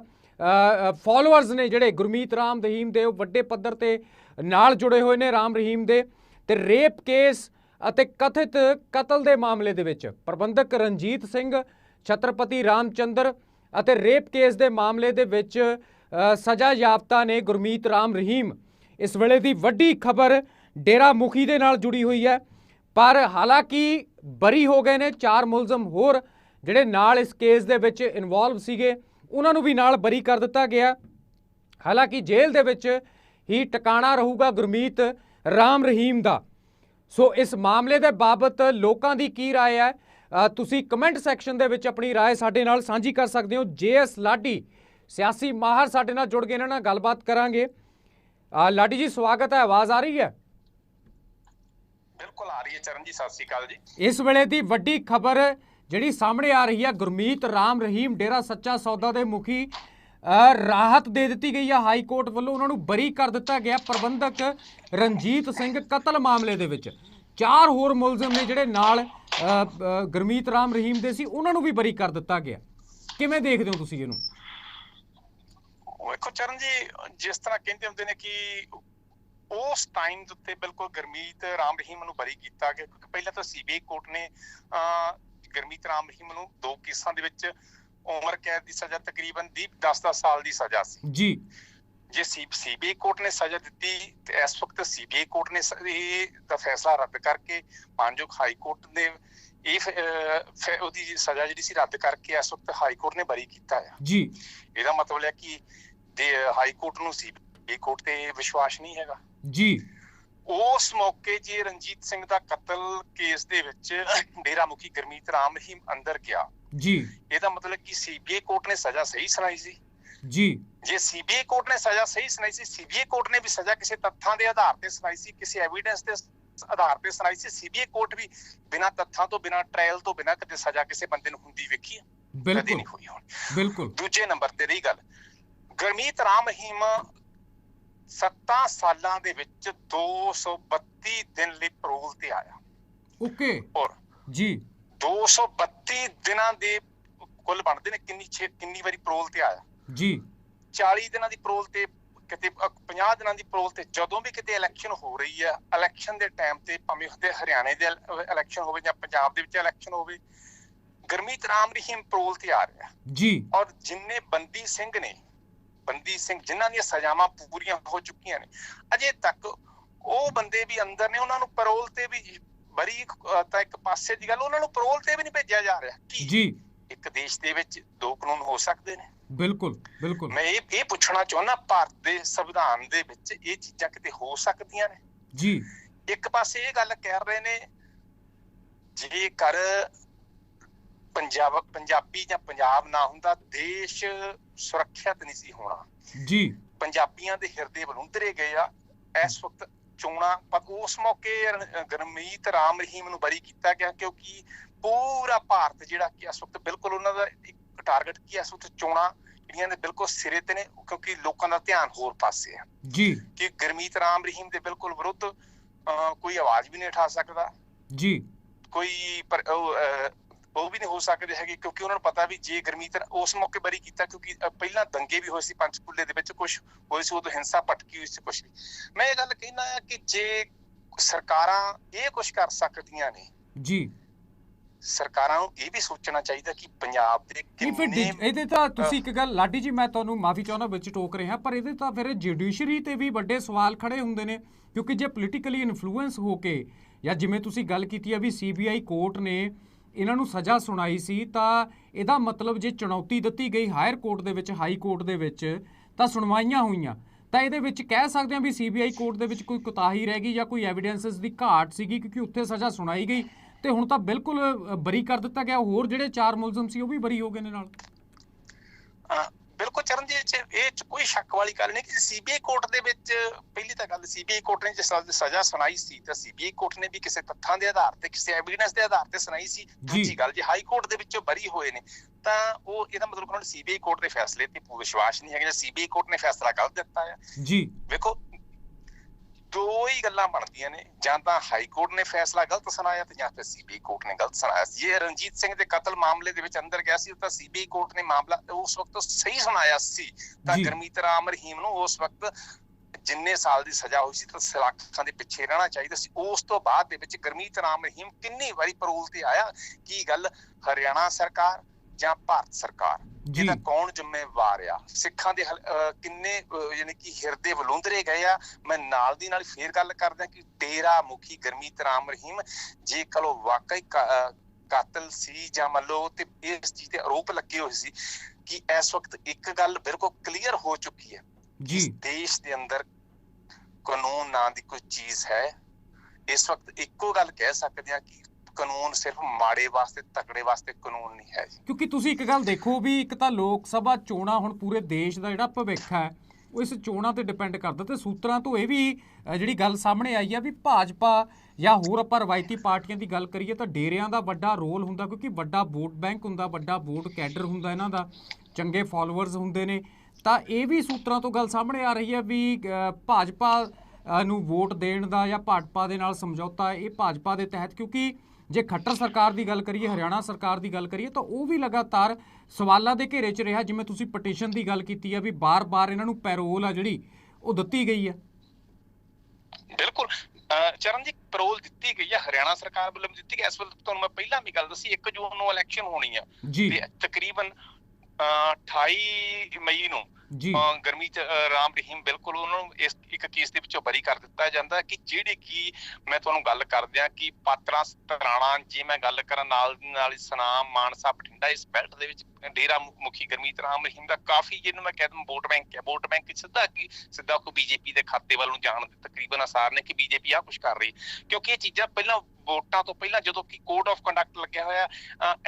ਫਾਲੋਅਰਸ ਨੇ ਜਿਹੜੇ ਗੁਰਮੀਤ ਰਾਮ ਰਹੀਮ ਦੇ, ਉਹ ਵੱਡੇ ਪੱਧਰ ਤੇ ਨਾਲ ਜੁੜੇ ਹੋਏ ਨੇ ਰਾਮ ਰਹੀਮ ਦੇ। ਤੇ ਰੇਪ ਕੇਸ ਅਤੇ ਕਥਿਤ ਕਤਲ ਦੇ ਮਾਮਲੇ ਦੇ ਵਿੱਚ ਪ੍ਰਬੰਧਕ ਰਣਜੀਤ ਸਿੰਘ, ਛਤਰਪਤੀ ਰਾਮਚੰਦਰ ਅਤੇ ਰੇਪ ਕੇਸ ਦੇ ਮਾਮਲੇ ਦੇ ਵਿੱਚ ਅ, ਸਜ਼ਾ ਯਾਫਤਾ ਨੇ ਗੁਰਮੀਤ ਰਾਮ ਰਹੀਮ ਇਸ ਵੇਲੇ ਦੀ ਵੱਡੀ ਖਬਰ ਡੇਰਾ ਮੁਖੀ ਦੇ ਨਾਲ ਜੁੜੀ ਹੋਈ ਹੈ ਪਰ ਹਾਲਾਂਕਿ ਬਰੀ ਹੋ ਗਏ ਨੇ ਚਾਰ ਮੁਲਜ਼ਮ ਹੋਰ ਜਿਹੜੇ ਨਾਲ ਇਸ ਕੇਸ ਦੇ ਵਿੱਚ ਇਨਵੋਲਵ ਸੀਗੇ ਉਹਨਾਂ ਨੂੰ ਵੀ ਨਾਲ ਬਰੀ ਕਰ ਦਿੱਤਾ ਗਿਆ ਹਾਲਾਂਕਿ ਜੇਲ੍ਹ ਦੇ ਵਿੱਚ ਹੀ ਟਿਕਾਣਾ ਰਹੂਗਾ ਗੁਰਮੀਤ ਰਾਮ ਰਹੀਮ ਦਾ ਸੋ ਇਸ ਮਾਮਲੇ ਦੇ ਬਾਬਤ ਲੋਕਾਂ ਦੀ ਕੀ رائے ਹੈ ਅ, ਤੁਸੀਂ ਕਮੈਂਟ ਸੈਕਸ਼ਨ ਦੇ ਵਿੱਚ ਆਪਣੀ رائے ਸਾਡੇ ਨਾਲ ਸਾਂਝੀ ਕਰ ਸਕਦੇ ਹੋ ਜੇਐਸ ਲਾਡੀ ਸਿਆਸੀ ਮਾਹਰ ਸਾਡੇ ਨਾਲ ਜੁੜ ਗਏ ਇਹਨਾਂ ਨਾਲ ਗੱਲਬਾਤ ਕਰਾਂਗੇ ਅ, ਲਾਡੀ ਜੀ ਸਵਾਗਤ ਹੈ ਆਵਾਜ਼ ਆ ਰਹੀ ਹੈ ਬਿਲਕੁਲ ਆ ਰਹੀ ਹੈ ਚਰਨ ਜੀ ਸਤਿ ਸ੍ਰੀ ਅਕਾਲ ਜੀ ਇਸ ਵੇਲੇ ਦੀ ਵੱਡੀ ਖਬਰ ਜਿਹੜੀ ਸਾਹਮਣੇ ਆ ਰਹੀ ਹੈ ਗੁਰਮੀਤ ਰਾਮ ਰਹੀਮ ਡੇਰਾ ਸੱਚਾ ਸੌਦਾ ਦੇ ਮੁਖੀ ਅ, ਰਾਹਤ ਦੇ ਦਿੱਤੀ ਗਈ ਹੈ ਹਾਈ ਕੋਰਟ ਵੱਲੋਂ ਉਹਨਾਂ ਨੂੰ ਬਰੀ ਕਰ ਦਿੱਤਾ ਗਿਆ ਪ੍ਰਬੰਧਕ ਰਣਜੀਤ ਸਿੰਘ ਕਤਲ ਮਾਮਲੇ ਦੇ ਵਿੱਚ ਚਾਰ ਹੋਰ ਮੁਲਜ਼ਮ ਨੇ ਜਿਹੜੇ ਨਾਲ ਗੁਰਮੀਤ ਰਾਮ ਰਹੀਮ ਦੇ ਸੀ ਉਹਨਾਂ ਨੂੰ ਵੀ ਬਰੀ ਕਰ ਦਿੱਤਾ ਗਿਆ। ਕਿਵੇਂ ਦੇਖਦੇ ਹੋ ਤੁਸੀਂ ਇਹਨੂੰ? ਵੇਖੋ ਚਰਨ ਜੀ ਜਿਸ ਤਰ੍ਹਾਂ ਕਹਿੰਦੇ ਹੁੰਦੇ ਨੇ ਕਿ ਉਸ ਟਾਈਮ ਦੇ ਉੱਤੇ ਬਿਲਕੁਲ ਗਰਮੀਤ ਰਾਮ ਰਹੀਮ ਨੂੰ ਬਰੀ ਕੀਤਾ ਗਿਆ ਕਿਉਂਕਿ ਪਹਿਲਾਂ ਤਾਂ ਸੀਬੀਆਈ ਕੋਰਟ ਨੇ ਗਰਮੀਤ ਰਾਮ ਰਹੀਮ ਨੂੰ ਦੋ ਕੇਸਾਂ ਦੇ ਵਿੱਚ ਉਮਰ ਕੈਦ ਦੀ ਸਜ਼ਾ ਤਕਰੀਬਨ 10-10 ਸਾਲ ਦੀ ਸਜ਼ਾ ਸੀ। ਜੀ। ਜੇ ਸੀਬੀਆਈ ਕੋਰਟ ਨੇ ਸਜ਼ਾ ਦਿੱਤੀ ਤੇ ਇਸ ਵਕਤ ਸੀਬੀਆਈ ਕੋਰਟ ਨੇ ਇਹ ਦਾ ਫੈਸਲਾ ਰੱਦ ਕਰਕੇ ਮਾਨਯੋਗ ਹਾਈ ਕੋਰਟ ਨੇ ਇਹ ਉਹਦੀ ਸਜ਼ਾ ਜਿਹੜੀ ਸੀ ਰੱਦ ਕਰਕੇ ਇਸ ਵਕਤ ਹਾਈ ਕੋਰਟ ਨੇ ਬਰੀ ਕੀਤਾ ਆ। ਜੀ। ਇਹਦਾ ਮਤਲਬ ਹੈ ਕਿ ਦੇ ਹਾਈ ਕੋਰਟ ਨੂੰ ਸੀਬੀਆਈ ਕੋਰਟ ਤੇ ਵਿਸ਼ਵਾਸ ਨਹੀਂ ਹੈਗਾ। ਜੀ। ਉਸ ਮੌਕੇ ਜੇ ਰਣਜੀਤ ਸਿੰਘ ਦਾ ਕਤਲ ਕੇਸ ਦੇ ਵਿੱਚ ਡੇਰਾ ਮੁਖੀ ਗਰਮੀਤ ਰਾਮ ਰਹੀਮ ਅੰਦਰ ਗਿਆ। ਜੀ। ਇਹਦਾ ਮਤਲਬ ਕਿ ਸੀਬੀਆਈ ਕੋਰਟ ਨੇ ਸਜ਼ਾ ਸਹੀ ਸੁਣਾਈ ਸੀ। ਜੀ। ਜੇ ਸੀਬੀਆਈ ਕੋਰਟ ਨੇ ਸਜ਼ਾ ਸਹੀ ਸੁਣਾਈ ਸੀ ਸੀਬੀਆਈ ਕੋਰਟ ਨੇ ਵੀ ਸਜ਼ਾ ਕਿਸੇ ਤੱਥਾਂ ਦੇ ਆਧਾਰ ਤੇ ਸੁਣਾਈ ਸੀ ਕਿਸੇ ਐਵੀਡੈਂਸ ਦੇ ਆਧਾਰ ਤੇ ਸੁਣਾਈ ਸੀ। ਸੀਬੀਆਈ ਕੋਰਟ ਵੀ ਬਿਨਾਂ ਤੱਥਾਂ ਤੋਂ ਬਿਨਾਂ ਟ੍ਰਾਇਲ ਤੋਂ ਬਿਨਾਂ ਕਦੇ ਸਜ਼ਾ ਕਿਸੇ ਬੰਦੇ ਨੂੰ ਹੁੰਦੀ ਵੇਖੀ ਹੈ? ਬਿਲਕੁਲ। ਨਹੀਂ ਹੋਈ ਹੁਣ। ਬਿਲਕੁਲ। ਦੂਜੇ ਨੰਬਰ ਤੇ ਰਹੀ ਗੱਲ। ਗਰਮੀਤ ਰਾਮ ਰਹੀਮ 7 ਸਾਲਾਂ ਦੇ ਵਿੱਚ 232 ਦਿਨ ਲਈ ਪਰੋਲ ਤੇ ਆਇਆ। ਓਕੇ। ਔਰ ਜੀ। 232 ਦਿਨਾਂ ਦੇ ਕੁੱਲ ਬਣਦੇ ਨੇ ਕਿੰਨੀ ਕਿੰਨੀ ਵਾਰੀ ਪਰੋਲ ਤੇ ਆਇਆ? ਜੀ। 40 ਦਿਨਾਂ ਦੀ ਪਰੋਲ ਤੇ ਕਿਤੇ ਅ, 50 ਦਿਨਾਂ ਦੀ ਪਰੋਲ ਤੇ ਜਦੋਂ ਵੀ ਕਿਤੇ ਇਲੈਕਸ਼ਨ ਹੋ ਰਹੀ ਹੈ ਇਲੈਕਸ਼ਨ ਦੇ ਟਾਈਮ ਤੇ ਭਾਵੇਂ ਉਹਦੇ ਹਰਿਆਣੇ ਦੇ ਇਲੈਕਸ਼ਨ ਹੋਵੇ ਜਾਂ ਪੰਜਾਬ ਦੇ ਵਿੱਚ ਇਲੈਕਸ਼ਨ ਹੋਵੇ ਗਰਮੀਤ ਰਾਮ ਰਹੀਮ ਪਰੋਲ ਤੇ ਆ ਰਿਹਾ। ਜੀ। ਔਰ ਜਿੰਨੇ ਬੰਦੀ ਸਿੰਘ ਨੇ ਬੰਦੀ ਸਿੰਘ ਜਿਨ੍ਹਾਂ ਦੀਆਂ ਸਜ਼ਾਵਾਂ ਪੂਰੀਆਂ ਹੋ ਚੁੱਕੀਆਂ ਨੇ ਅਜੇ ਤੱਕ ਉਹ ਬੰਦੇ ਵੀ ਅੰਦਰ ਨੇ ਉਹਨਾਂ ਨੂੰ ਪਰੋਲ ਤੇ ਵੀ ਬਰੀ ਤਾਂ ਇੱਕ ਪਾਸੇ ਦੀ ਗੱਲ ਉਹਨਾਂ ਨੂੰ ਪਰੋਲ ਤੇ ਵੀ ਨਹੀਂ ਭੇਜਿਆ ਜਾ ਰਿਹਾ। ਕੀ? ਜੀ। ਇੱਕ ਦੇਸ਼ ਦੇ ਵਿੱਚ ਦੋ ਕਾਨੂੰਨ ਹੋ ਸਕਦੇ ਨੇ। ਬਿਲਕੁਲ ਬਿਲਕੁਲ। ਮੈਂ ਇਹ ਇਹ ਪੁੱਛਣਾ ਚਾਹੁੰਦਾ ਭਾਰਤ ਦੇ ਸੰਵਿਧਾਨ ਦੇ ਵਿੱਚ ਇਹ ਚੀਜ਼ਾਂ ਕਿਤੇ ਹੋ ਸਕਦੀਆਂ ਨੇ? ਜੀ। ਇੱਕ ਪਾਸੇ ਇਹ ਗੱਲ ਕਹਿ ਰਹੇ ਨੇ ਜੇਕਰ ਪੰਜਾਬ ਪੰਜਾਬੀ ਜਾਂ ਪੰਜਾਬ ਨਾ ਹੁੰਦਾ ਦੇਸ਼ ਸੁਰੱਖਿਅਤ ਨਹੀਂ ਸੀ ਹੋਣਾ। ਜੀ। ਪੰਜਾਬੀਆਂ ਦੇ ਹਿਰਦੇ ਬਲੁੰਦਰੇ ਗਏ ਆ। ਇਸ ਵਕਤ ਚੋਣਾਂ ਪਰ ਉਸ ਮੌਕੇ ਗਰਮੀਤ ਰਾਮ ਰਹੀਮ ਨੂੰ ਬਰੀ ਕੀਤਾ ਗਿਆ ਕਿਉਂਕਿ ਪੂਰਾ ਭਾਰਤ ਜਿਹੜਾ ਕਿ ਇਸ ਵਕਤ ਬਿਲਕੁਲ ਉਹਨਾਂ ਦਾ ਇੱਕ ਟਾਰਗੇਟ ਕੀ ਇਸ ਵਕਤ ਚੋਣਾਂ ਜਿਹੜੀਆਂ ਨੇ ਬਿਲਕੁਲ ਸਿਰੇ ਤੇ ਨੇ ਕਿਉਂਕਿ ਲੋਕਾਂ ਦਾ ਧਿਆਨ ਹੋਰ ਪਾਸੇ ਆ ਜੀ। ਕਿ ਗਰਮੀਤ ਰਾਮ ਰਹੀਮ ਦੇ ਬਿਲਕੁਲ ਵਿਰੁੱਧ ਕੋਈ ਆਵਾਜ਼ ਵੀ ਨਹੀਂ ਉਠਾ ਸਕਦਾ। ਜੀ। ਕੋਈ ਪਰ ਉਹ ਵੀ ਨਹੀਂ ਹੋ ਸਕਦੇ ਹੈਗੇ ਕਿਉਂਕਿ ਉਹਨਾਂ ਨੂੰ ਪਤਾ ਵੀ ਜੇ ਗਰਮੀਤ ਉਸ ਮੌਕੇ ਬਰੀ ਕੀਤਾ ਕਿਉਂਕਿ ਪਹਿਲਾਂ ਦੰਗੇ ਵੀ ਹੋਏ ਸੀ ਪੰਚਕੂਲੇ ਦੇ ਵਿੱਚ ਕੁਝ ਹੋਏ ਸੀ ਉਦੋਂ ਹਿੰਸਾ ਭਟਕੀ ਹੋਈ ਸੀ ਕੁਝ ਵੀ। ਮੈਂ ਇਹ ਗੱਲ ਕਹਿਣਾ ਹੈ ਕਿ ਜੇ ਸਰਕਾਰਾਂ ਇਹ ਕੁਝ ਕਰ ਸਕਦੀਆਂ ਨੇ ਜੀ। ਸਰਕਾਰਾਂ ਨੂੰ ਇਹ ਵੀ ਸੋਚਣਾ ਚਾਹੀਦਾ ਕਿ ਪੰਜਾਬ ਦੇ ਕਿੰਨੇ ਇਹਦੇ ਤਾਂ ਤੁਸੀਂ ਇੱਕ ਗੱਲ ਲਾਡੀ ਜੀ ਮੈਂ ਤੁਹਾਨੂੰ ਮਾਫੀ ਚਾਹੁੰਦਾ ਵਿੱਚ ਟੋਕ ਰਿਹਾ ਪਰ ਇਹਦੇ ਤਾਂ ਫਿਰ ਜੁਡੀਸ਼ਰੀ ਤੇ ਵੀ ਵੱਡੇ ਸਵਾਲ ਖੜੇ ਹੁੰਦੇ ਨੇ ਕਿਉਂਕਿ ਜੇ ਪੋਲੀਟੀਕਲੀ ਇਨਫਲੂਐਂਸ ਹੋ ਕੇ ਜਾਂ ਜਿਵੇਂ ਤੁਸੀਂ ਗੱਲ ਕੀਤੀ ਹੈ ਵੀ ਸੀਬੀਆਈ ਕੋਰਟ ਨੇ ਇਹਨਾਂ ਨੂੰ ਸਜ਼ਾ ਸੁਣਾਈ ਸੀ ਤਾਂ ਇਹਦਾ ਮਤਲਬ ਜੇ ਚੁਣੌਤੀ ਦਿੱਤੀ ਗਈ ਹਾਇਰ ਕੋਰਟ ਦੇ ਵਿੱਚ ਹਾਈ ਕੋਰਟ ਦੇ ਵਿੱਚ ਤਾਂ ਸੁਣਵਾਈਆਂ ਹੋਈਆਂ। ਤਾਂ ਇਹਦੇ ਵਿੱਚ ਕਹਿ ਸਕਦੇ ਹਾਂ ਵੀ ਸੀਬੀਆਈ ਕੋਰਟ ਦੇ ਵਿੱਚ ਕੋਈ ਕੁਤਾਹੀ ਰਹਿ ਗਈ ਜਾਂ ਕੋਈ ਐਵੀਡੈਂਸਸ ਦੀ ਘਾਟ ਸੀਗੀ ਕਿਉਂਕਿ ਉੱਥੇ ਸਜ਼ਾ ਸੁਣਾਈ ਗਈ। ਤੇ ਹੁਣ ਤਾਂ ਬਿਲਕੁਲ ਬਰੀ ਕਰ ਦਿੱਤਾ ਗਿਆ। ਹੋਰ ਜਿਹੜੇ ਚਾਰ ਮੁਲਜ਼ਮ ਸੀ ਉਹ ਵੀ ਬਰੀ ਹੋ ਗਏ ਨੇ ਨਾਲ। ਬਿਲਕੁਲ ਚਰਨਜੀਤ ਇਹ 'ਚ ਕੋਈ ਸ਼ੱਕ ਵਾਲੀ ਗੱਲ ਨਹੀਂ ਕਿ ਸੀਬੀਆਈ ਕੋਰਟ ਦੇ ਵਿੱਚ ਪਹਿਲੀ ਤਾਂ ਗੱਲ ਸੀਬੀਆਈ ਕੋਰਟ ਨੇ ਜਿਸ ਤਰ੍ਹਾਂ ਦੀ ਸਜ਼ਾ ਸੁਣਾਈ ਸੀ ਤਾਂ ਸੀਬੀਆਈ ਕੋਰਟ ਨੇ ਵੀ ਕਿਸੇ ਤੱਥਾਂ ਦੇ ਆਧਾਰ ਤੇ ਕਿਸੇ ਐਵੀਡੈਂਸ ਦੇ ਆਧਾਰ ਤੇ ਸੁਣਾਈ ਸੀ। ਦੂਜੀ ਗੱਲ ਜੇ ਹਾਈ ਕੋਰਟ ਦੇ ਵਿੱਚੋਂ ਬਰੀ ਹੋਏ ਨੇ ਤਾਂ ਉਹ ਇਹਦਾ ਮਤਲਬ ਉਹਨਾਂ ਨੂੰ ਸੀਬੀਆਈ ਕੋਰਟ ਦੇ ਫੈਸਲੇ ਤੇ ਪੂਰਾ ਵਿਸ਼ਵਾਸ ਨਹੀਂ ਹੈ ਕਿ ਸੀਬੀਆਈ ਕੋਰਟ ਨੇ ਫੈਸਲਾ ਗਲਤ ਦਿੱਤਾ ਹੈ ਜੀ। ਵੇਖੋ ਦੋ ਹੀ ਗੱਲਾਂ ਬਣਦੀਆਂ ਨੇ ਜਾਂ ਤਾਂ ਹਾਈ ਕੋਰਟ ਨੇ ਫੈਸਲਾ ਗਲਤ ਸੁਣਾਇਆ ਤੇ ਜਾਂ ਫਿਰ ਸੀਬੀਆਈ ਕੋਰਟ ਨੇ ਗਲਤ ਸੁਣਾਇਆ। ਸੀ ਜੇ ਰਣਜੀਤ ਸਿੰਘ ਦੇ ਕਤਲ ਮਾਮਲੇ ਦੇ ਵਿੱਚ ਅੰਦਰ ਗਿਆ ਸੀ ਤਾਂ ਸੀਬੀਆਈ ਕੋਰਟ ਨੇ ਮਾਮਲਾ ਉਸ ਵਕਤ ਸਹੀ ਸੁਣਾਇਆ ਸੀ। ਤਾਂ। ਗਰਮੀਤ ਰਾਮ ਰਹੀਮ ਨੂੰ ਉਸ ਵਕਤ ਜਿੰਨੇ ਸਾਲ ਦੀ ਸਜ਼ਾ ਹੋਈ ਸੀ ਤਾਂ ਸਲਾਖਾਂ ਦੇ ਪਿੱਛੇ ਰਹਿਣਾ ਚਾਹੀਦਾ ਸੀ। ਉਸ ਤੋਂ ਬਾਅਦ ਦੇ ਵਿੱਚ ਗਰਮੀਤ ਰਾਮ ਰਹੀਮ ਕਿੰਨੀ ਵਾਰੀ ਪਰੋਲ ਤੇ ਆਇਆ ਕੀ ਗੱਲ? ਹਰਿਆਣਾ ਸਰਕਾਰ ਜਾਂ ਭਾਰਤ ਸਰਕਾਰ? ਇਹਦਾ ਕੌਣ ਜ਼ਿੰਮੇਵਾਰ ਆ? ਸਿੱਖਾਂ ਦੇ ਕਿੰਨੇ ਯਾਨੀ ਕਿ ਹਿਰਦੇ ਵਲੁੰਦਰੇ ਗਏ ਆ? ਮੈਂ ਨਾਲ ਦੀ ਨਾਲ ਫੇਰ ਗੱਲ ਕਰਦਾ ਕਿ ਡੇਰਾ ਮੁਖੀ ਗਰਮੀਤ ਰਾਮ ਰਹੀਮ ਜੇ ਕਲੋ ਵਾਕਈ ਕਾਤਲ ਸੀ ਜਾਂ ਮੰਨ ਲਓ ਤੇ ਇਸ ਚੀਜ਼ ਤੇ ਆਰੋਪ ਲੱਗੇ ਹੋਏ ਸੀ ਕਿ ਇਸ ਵਕਤ ਇੱਕ ਗੱਲ ਬਿਲਕੁਲ ਕਲੀਅਰ ਹੋ ਚੁੱਕੀ ਹੈ। ਜੀ। ਦੇਸ਼ ਦੇ ਅੰਦਰ ਕਾਨੂੰਨ ਨਾਂ ਦੀ ਕੋਈ ਚੀਜ਼ ਹੈ? ਇਸ ਵਕਤ ਇੱਕੋ ਗੱਲ ਕਹਿ ਸਕਦੇ ਆ ਕਿ ਕਾਨੂੰਨ ਸਿਰਫ ਮਾੜੇ ਵਾਸਤੇ, ਤਕੜੇ ਵਾਸਤੇ ਕਾਨੂੰਨ ਨਹੀਂ ਹੈ ਕਿਉਂਕਿ ਤੁਸੀਂ ਇੱਕ ਗੱਲ ਦੇਖੋ ਵੀ ਇੱਕ ਤਾਂ ਲੋਕ ਸਭਾ ਚੋਣਾਂ ਹੁਣ ਪੂਰੇ ਦੇਸ਼ ਦਾ ਜਿਹੜਾ ਭਵਿੱਖ ਹੈ, ਉਹ ਇਸ ਚੋਣਾਂ ਤੇ ਡਿਪੈਂਡ ਕਰਦਾ ਤੇ ਸੂਤਰਾਂ ਤੋਂ ਇਹ ਵੀ ਜਿਹੜੀ ਗੱਲ ਸਾਹਮਣੇ ਆਈ ਆ ਵੀ ਭਾਜਪਾ ਜਾਂ ਹੋਰ ਆਪਾਂ ਰਵਾਇਤੀ ਪਾਰਟੀਆਂ ਦੀ ਗੱਲ ਕਰੀਏ ਤਾਂ ਡੇਰਿਆਂ ਦਾ ਵੱਡਾ ਰੋਲ ਹੁੰਦਾ ਕਿਉਂਕਿ ਵੱਡਾ ਵੋਟ ਬੈਂਕ ਹੁੰਦਾ, ਵੱਡਾ ਵੋਟ ਕੈਡਰ ਹੁੰਦਾ ਇਹਨਾਂ ਦਾ, ਚੰਗੇ ਫਾਲੋਅਰਸ ਹੁੰਦੇ ਨੇ। ਤਾਂ ਇਹ ਵੀ ਸੂਤਰਾਂ ਤੋਂ ਗੱਲ ਸਾਹਮਣੇ ਆ ਰਹੀ ਹੈ ਵੀ ਭਾਜਪਾ ਨੂੰ ਵੋਟ ਦੇਣ ਦਾ ਜਾਂ ਭਾਜਪਾ ਦੇ ਨਾਲ ਸਮਝੌਤਾ ਇਹ ਭਾਜਪਾ ਦੇ ਤਹਿਤ ਕਿਉਂਕਿ ਜੇ ਖੱਟਰ ਸਰਕਾਰ ਦੀ ਗੱਲ ਕਰੀਏ ਹਰਿਆਣਾ ਸਰਕਾਰ ਦੀ ਗੱਲ ਕਰੀਏ ਤਾਂ ਉਹ ਵੀ ਲਗਾਤਾਰ ਸਵਾਲਾਂ ਦੇ ਘੇਰੇ 'ਚ ਰਿਹਾ ਜਿਵੇਂ ਤੁਸੀਂ ਪਟੀਸ਼ਨ ਦੀ ਗੱਲ ਕੀਤੀ ਆ ਵੀ ਬਾਰ-ਬਾਰ ਇਹਨਾਂ ਨੂੰ ਪੈਰੋਲ ਆ ਜਿਹੜੀ ਉਹ ਦਿੱਤੀ ਗਈ ਹੈ ਬਿਲਕੁਲ। ਚਰਨ ਜੀ ਪਰੋਲ ਦਿੱਤੀ ਗਈ ਹੈ ਹਰਿਆਣਾ ਸਰਕਾਰ ਵੱਲੋਂ ਦਿੱਤੀ ਗਈ। ਇਸ ਵੇਲੇ ਤੁਹਾਨੂੰ ਮੈਂ ਪਹਿਲਾਂ ਵੀ ਗੱਲ ਦੱਸੀ 1 ਜੂਨ ਨੂੰ ਇਲੈਕਸ਼ਨ ਹੋਣੀ ਆ। ਜੀ। ਤੇ ਤਕਰੀਬਨ 28 ਮਈ ਨੂੰ ਜੀ। ਗਰਮੀ ਚ ਰਾਮ ਰਹੀਮ ਬਿਲਕੁਲ ਉਹਨਾਂ ਨੂੰ ਇਸ ਇੱਕ ਕੇਸ ਦੇ ਵਿੱਚੋਂ ਬਰੀ ਕਰ ਦਿੱਤਾ ਜਾਂਦਾ ਕਿ ਜਿਹੜੇ ਕੀ ਮੈਂ ਤੁਹਾਨੂੰ ਗੱਲ ਕਰਦਿਆਂ ਕਿ ਪਾਤਰਾਂ ਸਤਰਾਣਾ ਜੇ ਮੈਂ ਗੱਲ ਕਰਾਂ ਨਾਲ ਦੀ ਨਾਲ ਸਨਾਮ ਮਾਨਸਾ ਬਠਿੰਡਾ ਇਸ ਬੈਲਟ ਦੇ ਵਿੱਚ ਡੇਰਾ ਮੁਖੀ ਗਰਮੀਤ ਰਾਮ ਰਹੀਮ ਦਾ ਕਾਫੀ ਜਿਹਨੂੰ ਮੈਂ ਕਹਿੰਦਾ ਵੋਟ ਬੈਂਕ ਹੈ। ਵੋਟ ਬੈਂਕ ਸਿੱਧਾ ਕੀ ਸਿੱਧਾ ਕੋ ਬੀਜੇਪੀ ਦੇ ਖਾਤੇ ਵੱਲ ਨੂੰ ਜਾਣ ਦੇ ਤਕਰੀਬਨ ਆਸਾਰ ਨੇ ਕਿ ਬੀਜੇਪੀ ਆ ਕੁਝ ਕਰ ਰਹੀ ਕਿਉਂਕਿ ਇਹ ਚੀਜ਼ਾਂ ਪਹਿਲਾਂ ਵੋਟਾਂ ਤੋਂ ਪਹਿਲਾਂ ਜਦੋਂ ਕਿ ਕੋਡ ਆਫ ਕੰਡਕਟ ਲੱਗਿਆ ਹੋਇਆ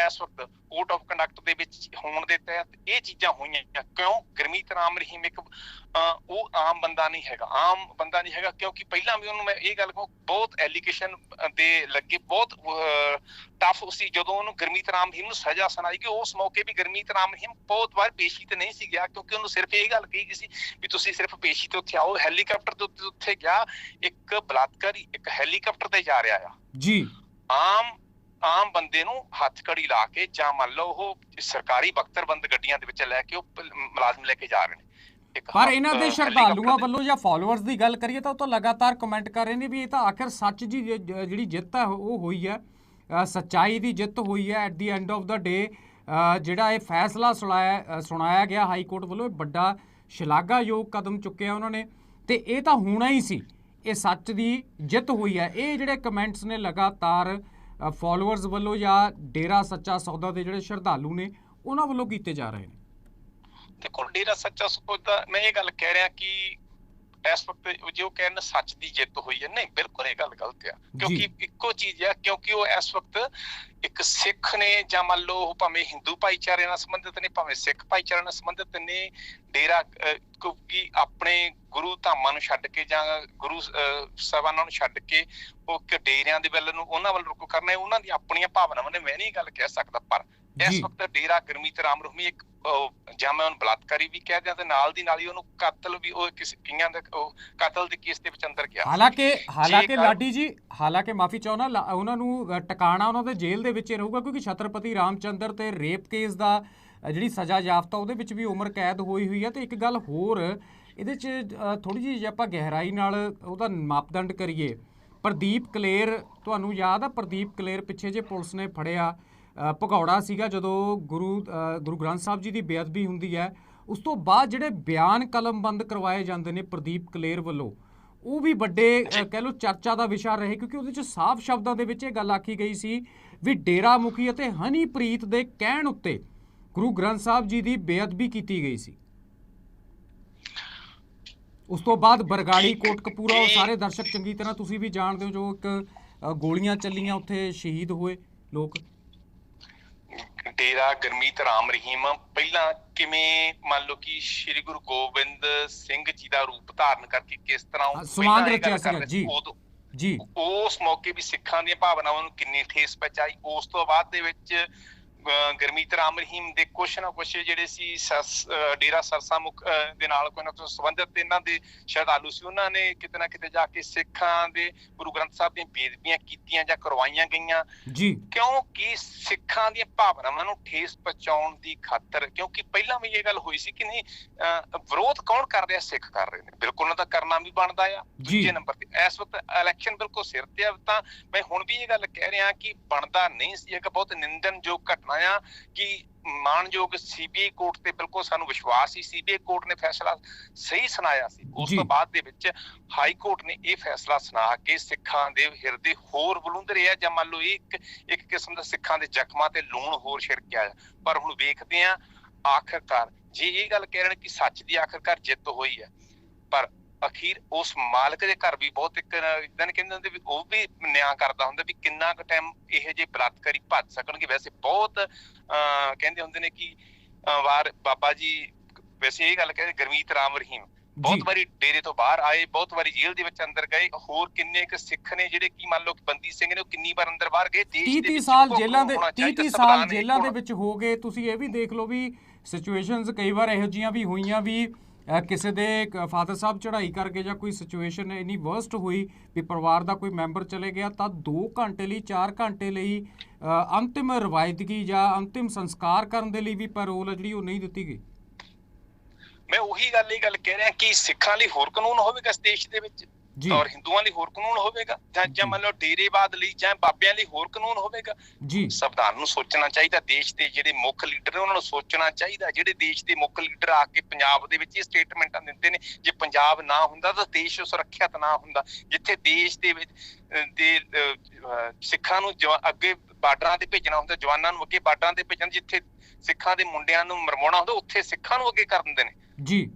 ਇਸ ਵਕਤ ਕੋਡ ਆਫ ਕੰਡਕਟ ਦੇ ਵਿੱਚ ਹੋਣ ਦੇ ਤਹਿਤ ਇਹ ਚੀਜ਼ਾਂ ਹੋਈਆਂ। ਕਿਉਂ? ਗਰਮੀਤ ਰਾਮ ਰਹੀਮ ਇੱਕ ਉਹ ਆਮ ਬੰਦਾ ਨਹੀਂ ਹੈਗਾ। ਆਮ ਬੰਦਾ ਨਹੀਂ ਹੈਗਾ ਕਿਉਂਕਿ ਪਹਿਲਾਂ ਵੀ ਉਹਨੂੰ ਮੈਂ ਇਹ ਗੱਲ ਕਹੂੰ, ਬਹੁਤ ਐਲੀਗੇਸ਼ਨ ਦੇ ਲੱਗੇ, ਬਹੁਤ ਟਫ ਸੀ ਜਦੋਂ ਉਹਨੂੰ ਗਰਮੀਤ ਰਾਮ ਰਹੀਮ ਨੂੰ ਸਜ਼ਾ ਸੁਣਾਈ ਕਿ ਉਸ ਮੌਕੇ ਵੀ ਗਰਮੀਤ ਰਾਮ ਰਹੀਮ ਬਹੁਤ ਵਾਰ ਪੇਸ਼ੀ ਤੇ ਨਹੀਂ ਸੀ ਗਿਆ ਕਿਉਂਕਿ ਉਹਨੂੰ ਸਿਰਫ ਇਹ ਗੱਲ ਕਹੀ ਗਈ ਸੀ ਵੀ ਤੁਸੀਂ ਸਿਰਫ ਪੇਸ਼ੀ ਤੇ ਉੱਥੇ ਆਓ ਹੈਲੀਕਾਪਟਰ ਦੇ ਉੱਤੇ ਉੱਥੇ ਗਿਆ ਇੱਕ ਬਲਾਤਕਾਰੀ ਇੱਕ ਹੈਲੀਕਾਪਟਰ ਤੇ ਜਾ ਰਿਹਾ ਆ। ਜੀ। ਆਮ ਆਮ ਬੰਦੇ ਨੂੰ ਹੱਥ ਕੜੀ ਲਾ ਕੇ ਜਾਂ ਮੰਨ ਲਓ ਉਹ ਸਰਕਾਰੀ ਬਖਤਰਬੰਦ ਗੱਡੀਆਂ ਦੇ ਵਿੱਚ ਲੈ ਕੇ ਉਹ ਮੁਲਾਜ਼ਮ ਲੈ ਕੇ ਜਾ ਰਹੇ ਨੇ। ਪਰ ਇਹਨਾਂ ਦੇ ਸ਼ਰਧਾਲੂਆਂ ਵੱਲੋਂ ਜਾਂ ਫਾਲੋਅਰਸ ਦੀ ਗੱਲ ਕਰੀਏ ਤਾਂ ਉਹ ਤਾਂ ਲਗਾਤਾਰ ਕਮੈਂਟ ਕਰ ਰਹੇ ਨੇ ਵੀ ਇਹ ਤਾਂ ਆਖਿਰ ਸੱਚ ਜ- ਜਿਹੜੀ ਜਿੱਤ ਹੈ ਉਹ ਹੋਈ ਹੈ। ਸੱਚਾਈ ਦੀ ਜਿੱਤ ਹੋਈ ਹੈ at the end of the day ਜਿਹੜਾ ਇਹ ਫੈਸਲਾ ਸੁਣਾਇਆ ਸੁਣਾਇਆ ਗਿਆ ਹਾਈ ਕੋਰਟ ਵੱਲੋਂ, ਇਹ ਵੱਡਾ ਸ਼ਲਾਘਾਯੋਗ ਕਦਮ ਚੁੱਕਿਆ ਉਹਨਾਂ ਨੇ। ਤੇ ਇਹ ਤਾਂ ਹੋਣਾ ਹੀ ਸੀ, ਇਹ ਸੱਚ ਦੀ ਜਿੱਤ ਹੋਈ ਹੈ। ਇਹ ਜਿਹੜੇ ਕਮੈਂਟਸ ਨੇ ਲਗਾਤਾਰ ਫਾਲੋਅਰਸ ਵੱਲੋਂ ਜਾਂ ਡੇਰਾ ਸੱਚਾ ਸੌਦਾ ਦੇ ਜਿਹੜੇ ਸ਼ਰਧਾਲੂ ਨੇ, ਉਹਨਾਂ ਵੱਲੋਂ ਕੀਤੇ ਜਾ ਰਹੇ ਨੇ। ਦੇਖੋ, ਡੇਰਾ ਸੱਚਾ ਸੌਦਾ, ਮੈਂ ਇਹ ਗੱਲ ਕਹਿ ਰਿਹਾ ਕਿ ਇਸ ਵਕਤ ਜੋ ਕਹਿਣ ਸੱਚ ਦੀ ਜਿੱਤ ਹੋਈ ਹੈ ਨਹੀਂ ਬਿਲਕੁਲ ਇਹ ਗੱਲ ਗਲਤ ਆ। ਕਿਉਂਕਿ ਇੱਕੋ ਚੀਜ਼ ਹੈ ਕਿਉਂਕਿ ਉਹ ਇਸ ਵਕਤ ਇੱਕ ਸਿੱਖ ਨੇ ਜਾਂ ਮੰਨ ਲਓ ਉਹ ਭਾਵੇਂ ਹਿੰਦੂ ਭਾਈਚਾਰੇ ਨਾਲ ਸੰਬੰਧਿਤ ਨੇ ਭਾਵੇਂ ਸਿੱਖ ਭਾਈਚਾਰੇ ਨਾਲ ਸੰਬੰਧਿਤ ਨੇ ਡੇਰਾ ਕਿਉਂਕਿ ਆਪਣੇ ਗੁਰੂ ਧਾਮਾਂ ਨੂੰ ਛੱਡ ਕੇ ਜਾਂ ਗੁਰੂ ਸਾਹਿਬਾਨਾਂ ਨੂੰ ਛੱਡ ਕੇ ਉਹ ਡੇਰਿਆਂ ਦੇ ਵੱਲ ਨੂੰ ਉਹਨਾਂ ਵੱਲ ਰੁਕ ਕਰਨਾ ਉਹਨਾਂ ਦੀ ਆਪਣੀਆਂ ਭਾਵਨਾਵਾਂ ਨੇ ਮੈਂ ਨਹੀਂ ਗੱਲ ਕਹਿ ਸਕਦਾ ਪਰ ਇਸ। ਵਕਤ ਡੇਰਾ ਗਰਮੀਤ ਰਾਮ ਰਹੀਮੀ ਇੱਕ ਉਹ ਜਾਂ ਮੈਂ ਉਹਨੂੰ ਬਲਾਤਕਾਰੀ ਵੀ ਕਹਿ ਦਿਆਂ ਤੇ ਨਾਲ ਦੀ ਨਾਲ ਹੀ ਉਹਨੂੰ ਕਤਲ ਵੀ ਉਹ ਕਿਸੇ ਕਈਆਂ ਦਾ ਉਹ ਕਤਲ ਦੇ ਕੇਸ ਦੇ ਵਿੱਚ ਅੰਦਰ ਗਿਆ ਹਾਲਾਂਕਿ ਹਾਲਾਂਕਿ ਲਾਡੀ ਜੀ ਹਾਲਾਂਕਿ ਮਾਫੀ ਚਾਹਣਾ ਉਹਨਾਂ ਨੂੰ ਟਿਕਾਣਾ ਉਹਨਾਂ ਦੇ ਜੇਲ੍ਹ ਦੇ ਵਿੱਚ ਹੀ ਰਹੂਗਾ ਕਿਉਂਕਿ ਛਤਰਪਤੀ ਰਾਮਚੰਦਰ ਤੇ ਰੇਪ ਕੇਸ ਦਾ ਜਿਹੜੀ ਸਜ਼ਾ ਯਾਫਤਾ ਉਹਦੇ ਵਿੱਚ ਵੀ ਉਮਰ ਕੈਦ ਹੋਈ ਹੋਈ ਹੈ ਤੇ ਇੱਕ ਗੱਲ ਹੋਰ ਇਹਦੇ 'ਚ ਥੋੜੀ ਜਿਹੀ ਜੇ ਆਪਾਂ ਗਹਿਰਾਈ ਨਾਲ ਉਹਦਾ ਮਾਪਦੰਡ ਕਰੀਏ ਪ੍ਰਦੀਪ ਕਲੇਰ ਤੁਹਾਨੂੰ ਯਾਦ ਆ ਪ੍ਰਦੀਪ ਕਲੇਰ ਪਿੱਛੇ ਜੇ ਪੁਲਿਸ ਨੇ ਫੜਿਆ ਭਗੌੜਾ ਸੀਗਾ ਜਦੋਂ ਗੁਰੂ ਗੁਰੂ ਗ੍ਰੰਥ ਸਾਹਿਬ ਜੀ ਦੀ ਬੇਅਦਬੀ ਹੁੰਦੀ ਹੈ ਉਸ ਤੋਂ ਬਾਅਦ ਜਿਹੜੇ ਬਿਆਨ ਕਲਮਬੰਦ ਕਰਵਾਏ ਜਾਂਦੇ ਨੇ ਪ੍ਰਦੀਪ ਕਲੇਰ ਵੱਲੋਂ ਉਹ ਵੀ ਵੱਡੇ ਕਹਿ ਲਓ ਚਰਚਾ ਦਾ ਵਿਸ਼ਾ ਰਹੇ ਕਿਉਂਕਿ ਉਹਦੇ ਚ ਸਾਫ਼ ਸ਼ਬਦਾਂ ਦੇ ਵਿੱਚ ਇਹ ਗੱਲ ਆਖੀ ਗਈ ਸੀ ਵੀ ਡੇਰਾ ਮੁਖੀ ਅਤੇ ਹਨੀਪ੍ਰੀਤ ਦੇ ਕਹਿਣ ਉੱਤੇ ਗੁਰੂ ਗ੍ਰੰਥ ਸਾਹਿਬ ਜੀ ਦੀ ਬੇਅਦਬੀ ਕੀਤੀ ਗਈ ਸੀ। ਉਸ ਤੋਂ ਬਾਅਦ ਬਰਗਾੜੀ ਕੋਟਕਪੂਰਾ ਉਹ ਸਾਰੇ ਦਰਸ਼ਕ ਚੰਗੀ ਤਰ੍ਹਾਂ ਤੁਸੀਂ ਵੀ ਜਾਣਦੇ ਹੋ ਜੋ ਇੱਕ ਗੋਲੀਆਂ ਚੱਲੀਆਂ ਉੱਥੇ ਸ਼ਹੀਦ ਹੋਏ ਲੋਕ। ਡੇਰਾ ਗਰਮੀਤ ਰਾਮ ਰਹੀਮ ਪਹਿਲਾਂ ਕਿਵੇਂ ਮੰਨ ਲਓ ਕਿ ਸ੍ਰੀ ਗੁਰੂ ਗੋਬਿੰਦ ਸਿੰਘ ਜੀ ਦਾ ਰੂਪ ਧਾਰਨ ਕਰਕੇ ਕਿਸ ਤਰ੍ਹਾਂ ਉਹ ਸਮਾਨ ਰਚਿਆ ਸੀਗਾ, ਜੀ। ਜੀ ਉਸ ਮੌਕੇ ਵੀ ਸਿੱਖਾਂ ਦੀਆਂ ਭਾਵਨਾਵਾਂ ਨੂੰ ਕਿੰਨੀ ਠੇਸ ਪਹੁੰਚਾਈ ਉਸ ਤੋਂ ਬਾਅਦ ਦੇ ਵਿੱਚ ਗਰਮੀਤ ਰਾਮ ਰਹੀਮ ਦੇ ਕੁਛ ਨਾ ਕੁਛ ਜਿਹੜੇ ਸੀ ਡੇਰਾ ਸਰਸਾ ਮੁਖ ਦੇ ਨਾਲ ਕੋਈ ਨਾ ਕੋਈ ਸੰਬੰਧਿਤ ਇਹਨਾਂ ਦੇ ਸ਼ਰਧਾਲੂ ਸੀ। ਉਹਨਾਂ ਨੇ ਕਿਤੇ ਨਾ ਕਿਤੇ ਜਾ ਕੇ ਸਿੱਖਾਂ ਦੇ ਗੁਰੂ ਗ੍ਰੰਥ ਸਾਹਿਬ ਦੀਆਂ ਬੇਦਬੀਆਂ ਕੀਤੀਆਂ ਜਾਂ ਕਰਵਾਈਆਂ ਗਈਆਂ। ਜੀ। ਕਿਉਂਕਿ ਸਿੱਖਾਂ ਦੀਆਂ ਭਾਵਨਾਵਾਂ ਨੂੰ ਠੇਸ ਪਹੁੰਚਾਉਣ ਦੀ ਖਾਤਰ ਕਿਉਂਕਿ ਪਹਿਲਾਂ ਵੀ ਇਹ ਗੱਲ ਹੋਈ ਸੀ ਕਿ ਨਹੀਂ ਵਿਰੋਧ ਕੌਣ ਕਰ ਰਿਹਾ ਸਿੱਖ ਕਰ ਰਹੇ ਨੇ। ਬਿਲਕੁਲ ਉਹਨਾਂ ਦਾ ਕਰਨਾ ਵੀ ਬਣਦਾ ਆ। ਦੂਜੇ ਨੰਬਰ ਤੇ ਇਸ ਵਕਤ ਇਲੈਕਸ਼ਨ ਬਿਲਕੁਲ ਸਿਰ ਤੇ ਆ। ਤਾਂ ਮੈਂ ਹੁਣ ਵੀ ਇਹ ਗੱਲ ਕਹਿ ਰਿਹਾ ਕਿ ਬਣਦਾ ਨਹੀਂ ਸੀ। ਇੱਕ ਬਹੁਤ ਨਿੰਦਨਯੋਗ ਘਟਨਾ ਆ ਕਿ ਮਾਨਯੋਗ ਸੀਬੀਆਈ ਕੋਰਟ ਤੇ ਬਿਲਕੁਲ ਸਾਨੂੰ ਵਿਸ਼ਵਾਸ ਸੀ ਸੀਬੀਆਈ ਕੋਰਟ ਨੇ ਫੈਸਲਾ ਸਹੀ ਸੁਣਾਇਆ ਸੀ। ਉਸ। ਤੋਂ ਬਾਅਦ ਦੇ ਵਿੱਚ ਹਾਈ ਕੋਰਟ ਨੇ ਇਹ ਫੈਸਲਾ ਸੁਣਾ ਕੇ ਸਿੱਖਾਂ ਦੇ ਹਿਰਦੇ ਹੋਰ ਬਲੁੰਦਰੇ ਆ ਜਾਂ ਮੰਨ ਲਓ ਇੱਕ ਇੱਕ ਕਿਸਮ ਦਾ ਸਿੱਖਾਂ ਦੇ ਜ਼ਖਮਾਂ ਤੇ ਲੂਣ ਹੋਰ ਛਿੜਕਿਆ ਪਰ ਹੁਣ ਵੇਖਦੇ ਆ ਆਖਰਕਾਰ ਜੇ ਇਹ ਗੱਲ ਕਹਿ ਰਹੇ ਕਿ ਸੱਚ ਦੀ ਆਖਰਕਾਰ ਜਿੱਤ ਹੋਈ ਹੈ ਪਰ ਅਖੀਰ ਉਸ ਮਾਲਕ ਦੇ ਘਰ ਵੀ ਬਹੁਤ ਇੱਕ ਇਦਾਂ ਕਹਿੰਦੇ ਹੁੰਦੇ ਵੀ ਉਹ ਵੀ ਨਿਆਂ ਕਰਦਾ ਹੁੰਦਾ ਵੀ ਕਿੰਨਾ ਕੁ ਟਾਈਮ ਇਹੋ ਜਿਹੇ ਬਲਾਤਕਾਰੀ ਭੱਜ ਸਕਣਗੇ। ਵੈਸੇ ਬਹੁਤ ਕਹਿੰਦੇ ਹੁੰਦੇ ਨੇ ਕਿ ਵਾਰ ਬਾਬਾ ਜੀ ਵੈਸੇ ਇਹ ਗੱਲ ਕਹਿੰਦੇ ਗਰਮੀਤ ਰਾਮ ਰਹੀਮ। ਬਹੁਤ ਜੀ। ਵਾਰੀ ਡੇਰੇ ਤੋਂ ਬਾਹਰ ਆਏ ਬਹੁਤ ਵਾਰੀ ਜੇਲ੍ਹ ਦੇ ਵਿੱਚ ਅੰਦਰ ਗਏ। ਹੋਰ ਕਿੰਨੇ ਕੁ ਸਿੱਖ ਨੇ ਜਿਹੜੇ ਕੀ ਮੰਨ ਲਓ ਬੰਦੀ ਸਿੰਘ ਨੇ ਉਹ ਕਿੰਨੀ ਵਾਰ ਅੰਦਰ ਬਾਹਰ ਗਏ? ਦੇਸ਼ 30 ਦੇ 30 ਵਿੱਚ ਸਾਲ ਜੇਲ੍ਹਾਂ ਦੇ ਹੋਣਾ 30 ਚਾਹੀਦਾ, 30 ਸਾਲ ਜੇਲ੍ਹਾਂ ਦੇ ਵਿੱਚ ਹੋ ਗਏ। ਤੁਸੀਂ ਇਹ ਵੀ ਦੇਖ ਲਓ ਵੀ ਸਿਚੁਏਸ਼ਨਸ ਕਈ ਵਾਰ ਇਹੋ ਜੀਆਂ ਵੀ ਹੋਈਆਂ ਵੀ ਕਿਸੇ ਦੇ ਫਾਦਰ ਸਾਹਿਬ ਚੜ੍ਹਾਈ ਕਰਕੇ ਜਾਂ ਕੋਈ ਸਿਚੁਏਸ਼ਨ ਇੰਨੀ ਵਰਸਟ ਹੋਈ ਵੀ ਪਰਿਵਾਰ ਦਾ ਕੋਈ ਮੈਂਬਰ ਚਲੇ ਗਿਆ, ਤਾਂ 2 ਘੰਟੇ ਲਈ 4 ਘੰਟੇ ਲਈ ਅੰਤਿਮ ਰਵਾਇਤਗੀ ਜਾਂ ਅੰਤਿਮ ਸੰਸਕਾਰ ਕਰਨ ਦੇ ਲਈ ਵੀ ਪੈਰੋਲ ਆ ਜਿਹੜੀ ਉਹ ਨਹੀਂ ਦਿੱਤੀ ਗਈ। ਮੈਂ ਉਹੀ ਗੱਲ, ਇਹ ਗੱਲ ਕਹਿ ਰਿਹਾ ਕਿ ਸਿੱਖਾਂ ਲਈ ਹੋਰ ਕਾਨੂੰਨ ਹੋਵੇਗਾ ਇਸ ਦੇਸ਼ ਦੇ ਵਿੱਚ। ਔਰ ਹਿੰਦੂਆਂ ਲਈ ਹੋਰ ਕਾਨੂੰਨ ਹੋਵੇਗਾ ਜਾਂ ਜਾਂ ਮੰਨ ਲਓ ਡੇਰੇਵਾਦ ਲਈ ਜਾਂ ਬਾਬਿਆਂ ਲਈ ਹੋਰ ਕਾਨੂੰਨ ਹੋਵੇਗਾ। ਜੀ। ਸੰਵਿਧਾਨ ਨੂੰ ਸੋਚਣਾ ਚਾਹੀਦਾ ਦੇਸ਼ ਦੇ ਜਿਹੜੇ ਮੁੱਖ ਲੀਡਰ ਨੇ ਉਹਨਾਂ ਨੂੰ ਸੋਚਣਾ ਚਾਹੀਦਾ। ਜਿਹੜੇ ਦੇਸ਼ ਦੇ ਮੁੱਖ ਲੀਡਰ ਆ ਕੇ ਪੰਜਾਬ ਦੇ ਵਿੱਚ ਇਹ ਸਟੇਟਮੈਂਟਾਂ ਦਿੰਦੇ ਨੇ ਜੇ ਪੰਜਾਬ ਨਾ ਹੁੰਦਾ ਤਾਂ ਦੇਸ਼ ਸੁਰੱਖਿਅਤ ਨਾ ਹੁੰਦਾ। ਜਿੱਥੇ ਦੇਸ਼ ਦੇ ਵਿੱਚ ਦੇ ਸਿੱਖਾਂ ਨੂੰ ਅੱਗੇ ਬਾਰਡਰਾਂ ਤੇ ਭੇਜਣਾ ਹੁੰਦਾ ਜਵਾਨਾਂ ਨੂੰ ਅੱਗੇ ਬਾਰਡਰਾਂ ਤੇ ਭੇਜਣ ਜਿੱਥੇ ਸਿੱਖਾਂ ਦੇ ਮੁੰਡਿਆਂ ਨੂੰ ਮਰਵਾਉਣਾ ਹੁੰਦਾ ਉੱਥੇ ਸਿੱਖਾਂ ਨੂੰ ਅੱਗੇ ਕਰ ਦਿੰਦੇ ਨੇ। ਜੀ।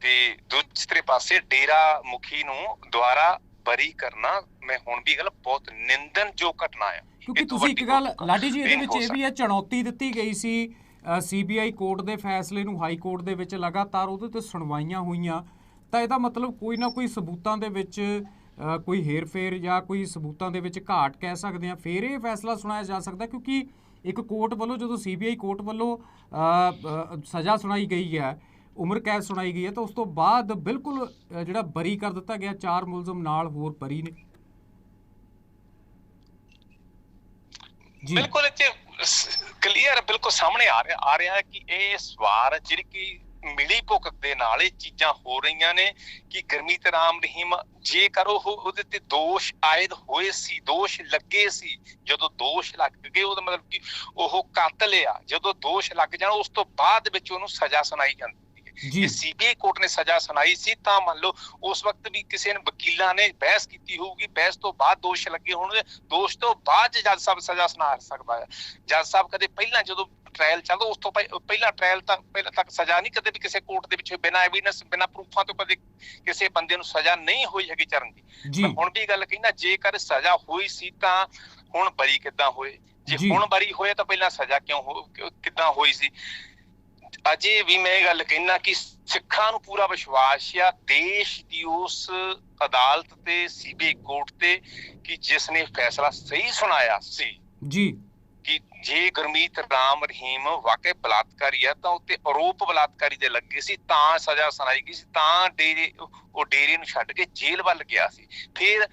ਤੇ ਦੂਸਰੇ ਪਾਸੇ ਡੇਰਾ ਮੁਖੀ ਨੂੰ ਦੁਆਰਾ ਬਰੀ ਕਰਨਾ ਮੈਂ ਹੁਣ ਵੀ ਗੱਲ ਬਹੁਤ ਨਿੰਦਨਯੋਗ ਘਟਨਾ ਆ ਕਿਉਂਕਿ ਤੁਸੀਂ ਇੱਕ ਗੱਲ ਲਾਡੀ ਜੀ ਇਹਦੇ ਵਿੱਚ ਇਹ ਵੀ ਹੈ ਚੁਣੌਤੀ ਦਿੱਤੀ ਗਈ ਸੀ ਸੀਬੀਆਈ ਕੋਰਟ ਦੇ ਫੈਸਲੇ ਨੂੰ ਹਾਈ ਕੋਰਟ ਦੇ ਵਿੱਚ ਲਗਾਤਾਰ ਉਹਦੇ ਤੇ ਸੁਣਵਾਈਆਂ ਹੋਈਆਂ। ਤਾਂ ਇਹਦਾ ਮਤਲਬ ਕੋਈ ਨਾ ਕੋਈ ਸਬੂਤਾਂ ਦੇ ਵਿੱਚ ਕੋਈ ਹੇਰ-ਫੇਰ ਜਾਂ ਕੋਈ ਸਬੂਤਾਂ ਦੇ ਵਿੱਚ ਘਾਟ ਕਹਿ ਸਕਦੇ ਆ ਫਿਰ ਇਹ ਫੈਸਲਾ ਸੁਣਾਇਆ ਜਾ ਸਕਦਾ ਕਿਉਂਕਿ ਇੱਕ ਕੋਰਟ ਵੱਲੋਂ ਜਦੋਂ ਸੀਬੀਆਈ ਕੋਰਟ ਵੱਲੋਂ ਸਜ਼ਾ ਸੁਣਾਈ ਗਈ ਹੈ ਉਮਰ ਕੈਦ ਸੁਣਾਈ ਗਈ ਹੈ ਤਾਂ ਉਸ ਤੋਂ ਬਾਅਦ ਬਿਲਕੁਲ ਜਿਹੜਾ ਬਰੀ ਕਰ ਦਿੱਤਾ ਗਿਆ, ਚਾਰ ਮੁਲਜ਼ਮ ਨਾਲ ਹੋਰ ਬਰੀ ਨੇ। ਬਿਲਕੁਲ ਇੱਥੇ ਕਲੀਅਰ, ਬਿਲਕੁਲ ਸਾਹਮਣੇ ਆ ਰਿਹਾ ਆ ਰਿਹਾ ਹੈ ਕਿ ਇਹ ਸਵਾਰ ਜਿਹੜੀ ਕਿ ਮਿਲੀ ਭੁਗਤ ਦੇ ਨਾਲ ਇਹ ਚੀਜ਼ਾਂ ਹੋ ਰਹੀਆਂ ਨੇ ਕਿ ਗਰਮੀਤ ਰਾਮ ਰਹੀਮ, ਜੇਕਰ ਉਹ ਉਹਦੇ ਤੇ ਦੋਸ਼ ਆਇਦ ਹੋਏ ਸੀ, ਦੋਸ਼ ਲੱਗੇ ਸੀ, ਜਦੋਂ ਦੋਸ਼ ਲੱਗ ਗਏ, ਉਹਦਾ ਮਤਲਬ ਕਿ ਉਹ ਕਾਤਲ ਆ, ਜਦੋਂ ਦੋਸ਼ ਲੱਗ ਜਾਣ, ਉਸ ਤੋਂ ਬਾਅਦ ਵਿੱਚ ਉਹਨੂੰ ਸਜ਼ਾ ਸੁਣਾਈ ਜਾਂਦੀ। ਜੀ ਸੀਬੀਆਈ ਕੋਰਟ ਨੇ ਸਜ਼ਾ ਸੁਣਾਈ ਸੀ ਤਾਂ ਮੰਨ ਲਓ ਉਸ ਵਕਤ ਵੀ ਕਿਸੇ ਨੇ ਵਕੀਲਾਂ ਨੇ ਬਹਿਸ ਕੀਤੀ ਹੋਊਗੀ। ਬਹਿਸ ਤੋਂ ਬਾਅਦ ਦੋਸ਼ ਲੱਗੇ ਹੋਣਗੇ। ਦੋਸ਼ ਤੋਂ ਬਾਅਦ ਜੱਜ ਸਾਹਿਬ ਸਜ਼ਾ ਸੁਣਾ ਸਕਦਾ ਹੈ। ਜੱਜ ਸਾਹਿਬ ਕਦੇ ਪਹਿਲਾਂ ਜਦੋਂ ਟ੍ਰਾਇਲ ਚੱਲਦਾ ਉਸ ਤੋਂ ਪਹਿ- ਪਹਿਲਾਂ ਟ੍ਰਾਇਲ ਤੱਕ ਪਹਿਲਾਂ ਤੱਕ ਸਜ਼ਾ ਨਹੀਂ ਕਦੇ ਵੀ ਕਿਸੇ ਕੋਰਟ ਦੇ ਵਿੱਚ ਬਿਨਾਂ ਐਵੀਡੈਂਸ ਬਿਨਾਂ ਪ੍ਰੂਫਾਂ ਤੋਂ ਕਦੇ ਕਿਸੇ ਬੰਦੇ ਨੂੰ ਸਜ਼ਾ ਨਹੀਂ ਹੋਈ ਹੈਗੀ ਚਰਨ ਦੀ। ਮੈਂ ਹੁਣ ਵੀ ਗੱਲ ਕਹਿੰਦਾ ਜੇਕਰ ਸਜ਼ਾ ਹੋਈ ਸੀ ਤਾਂ ਹੁਣ ਬਰੀ ਕਿੱਦਾਂ ਹੋਏ? ਜੇ। ਹੁਣ ਬਰੀ ਹੋਏ ਤਾਂ ਪਹਿਲਾਂ ਸਜ਼ਾ ਕਿਉਂ- ਕਿੱਦਾਂ ਹੋਈ ਸੀ? ਅਜੇ ਵੀ ਮੈਂ ਇਹ ਗੱਲ ਕਹਿਣਾ ਕਿ ਸਿੱਖਾਂ ਨੂੰ ਪੂਰਾ ਵਿਸ਼ਵਾਸ ਆ, ਦੇਸ਼ ਦੀ ਉਸ ਅਦਾਲਤ ਤੇ, ਸੀਬੀਆਈ ਕੋਰਟ ਤੇ ਕਿ ਜਿਸ ਨੇ ਫੈਸਲਾ ਸਹੀ ਸੁਣਾਇਆ ਸੀ। ਜੀ। ਕਿ ਜੇ ਗੁਰਮੀਤ ਰਾਮ ਰਹੀਮ ਵਾਕਈ ਬਲਾਤਕਾਰੀ ਆ, ਤਾਂ ਉੱਤੇ ਆਰੋਪ ਬਲਾਤਕਾਰੀ ਦੇ ਲੱਗੇ ਸੀ, ਤਾਂ ਸਜ਼ਾ ਸੁਣਾਈ ਗਈ ਸੀ, ਤਾਂ ਡੇਰੇ ਉਹ ਡੇਰੇ ਨੂੰ ਛੱਡ ਕੇ ਜੇਲ੍ਹ ਵੱਲ ਗਿਆ ਸੀ। ਫਿਰ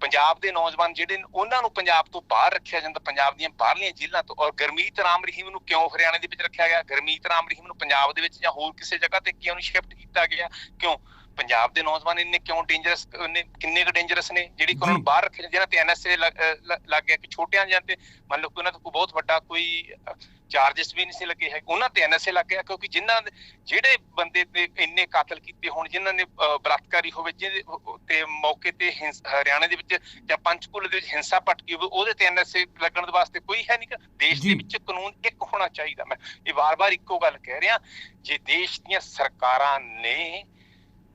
ਪੰਜਾਬ ਦੇ ਨੌਜਵਾਨ ਜਿਹੜੇ ਉਹਨਾਂ ਨੂੰ ਪੰਜਾਬ ਤੋਂ ਬਾਹਰ ਰੱਖਿਆ ਜਾਂਦਾ, ਪੰਜਾਬ ਦੀਆਂ ਬਾਹਰਲੀਆਂ ਜੇਲ੍ਹਾਂ ਤੋਂ। ਔਰ ਗੁਰਮੀਤ ਰਾਮ ਰਹੀਮ ਨੂੰ ਕਿਉਂ ਹਰਿਆਣਾ ਦੇ ਵਿੱਚ ਰੱਖਿਆ ਗਿਆ? ਗੁਰਮੀਤ ਰਾਮ ਰਹੀਮ ਨੂੰ ਪੰਜਾਬ ਦੇ ਵਿੱਚ ਜਾਂ ਹੋਰ ਕਿਸੇ ਜਗ੍ਹਾ ਤੇ ਕਿਉਂ ਨਹੀਂ ਸ਼ਿਫਟ ਕੀਤਾ ਗਿਆ? ਕਿਉਂ? ਪੰਜਾਬ ਦੇ ਨੌਜਵਾਨ ਇੰਨੇ ਕਿਉਂ ਡੇਂਜਰਸ ਨੇ ਕਿੰਨੇ ਕੁ ਡੇਂਜਰਸ ਨੇ ਜਿਹੜੀ ਕਿ ਉਹਨਾਂ ਜੀ। ਨੂੰ ਬਾਹਰ ਰੱਖਿਆ ਜਿਹਨਾਂ ਤੇ ਐਨਐਸਏ ਲੱਗ ਗਿਆ ਕਿ ਛੋਟਿਆਂ ਜਾਂ ਤੇ ਮੰਨ ਲਓ ਕਿ ਉਹਨਾਂ ਤੋਂ ਕੋਈ ਬਹੁਤ ਵੱਡਾ ਕੋਈ ਚਾਰजेस ਵੀ ਨਹੀਂ ਸੀ ਲੱਗੇ ਹੈ ਉਹਨਾਂ ਤੇ ਐਨਐਸਏ ਲੱਗ ਗਿਆ ਕਿਉਂਕਿ ਜਿਨ੍ਹਾਂ ਜਿਹੜੇ ਬੰਦੇ ਤੇ ਇੰਨੇ ਕਾਤਲ ਕੀਤੇ ਹੋਣ ਜਿਨ੍ਹਾਂ ਨੇ ਬਲਾਤਕਾਰੀ ਹੋਵੇ ਜਿਹਦੇ ਤੇ ਮੌਕੇ ਤੇ ਹਰਿਆਣਾ ਦੇ ਵਿੱਚ ਜਾਂ ਪੰਚਕੂਲੇ ਦੇ ਵਿੱਚ ਹਿੰਸਾ ਭਟਕੀ ਹੋਵੇ ਉਹਦੇ ਤੇ ਐਨਐਸਏ ਲੱਗਣ ਦੇ ਵਾਸਤੇ ਕੋਈ ਹੈ ਨਹੀਂ। ਦੇਸ਼। ਦੇ ਵਿੱਚ ਕਾਨੂੰਨ ਇੱਕ ਹੋਣਾ ਚਾਹੀਦਾ ਮੈਂ ਇਹ ਵਾਰ-ਵਾਰ ਇੱਕੋ ਗੱਲ ਕਹਿ ਰਿਹਾ ਜੇ ਦੇਸ਼ ਦੀਆਂ ਸਰਕਾਰਾਂ ਨੇ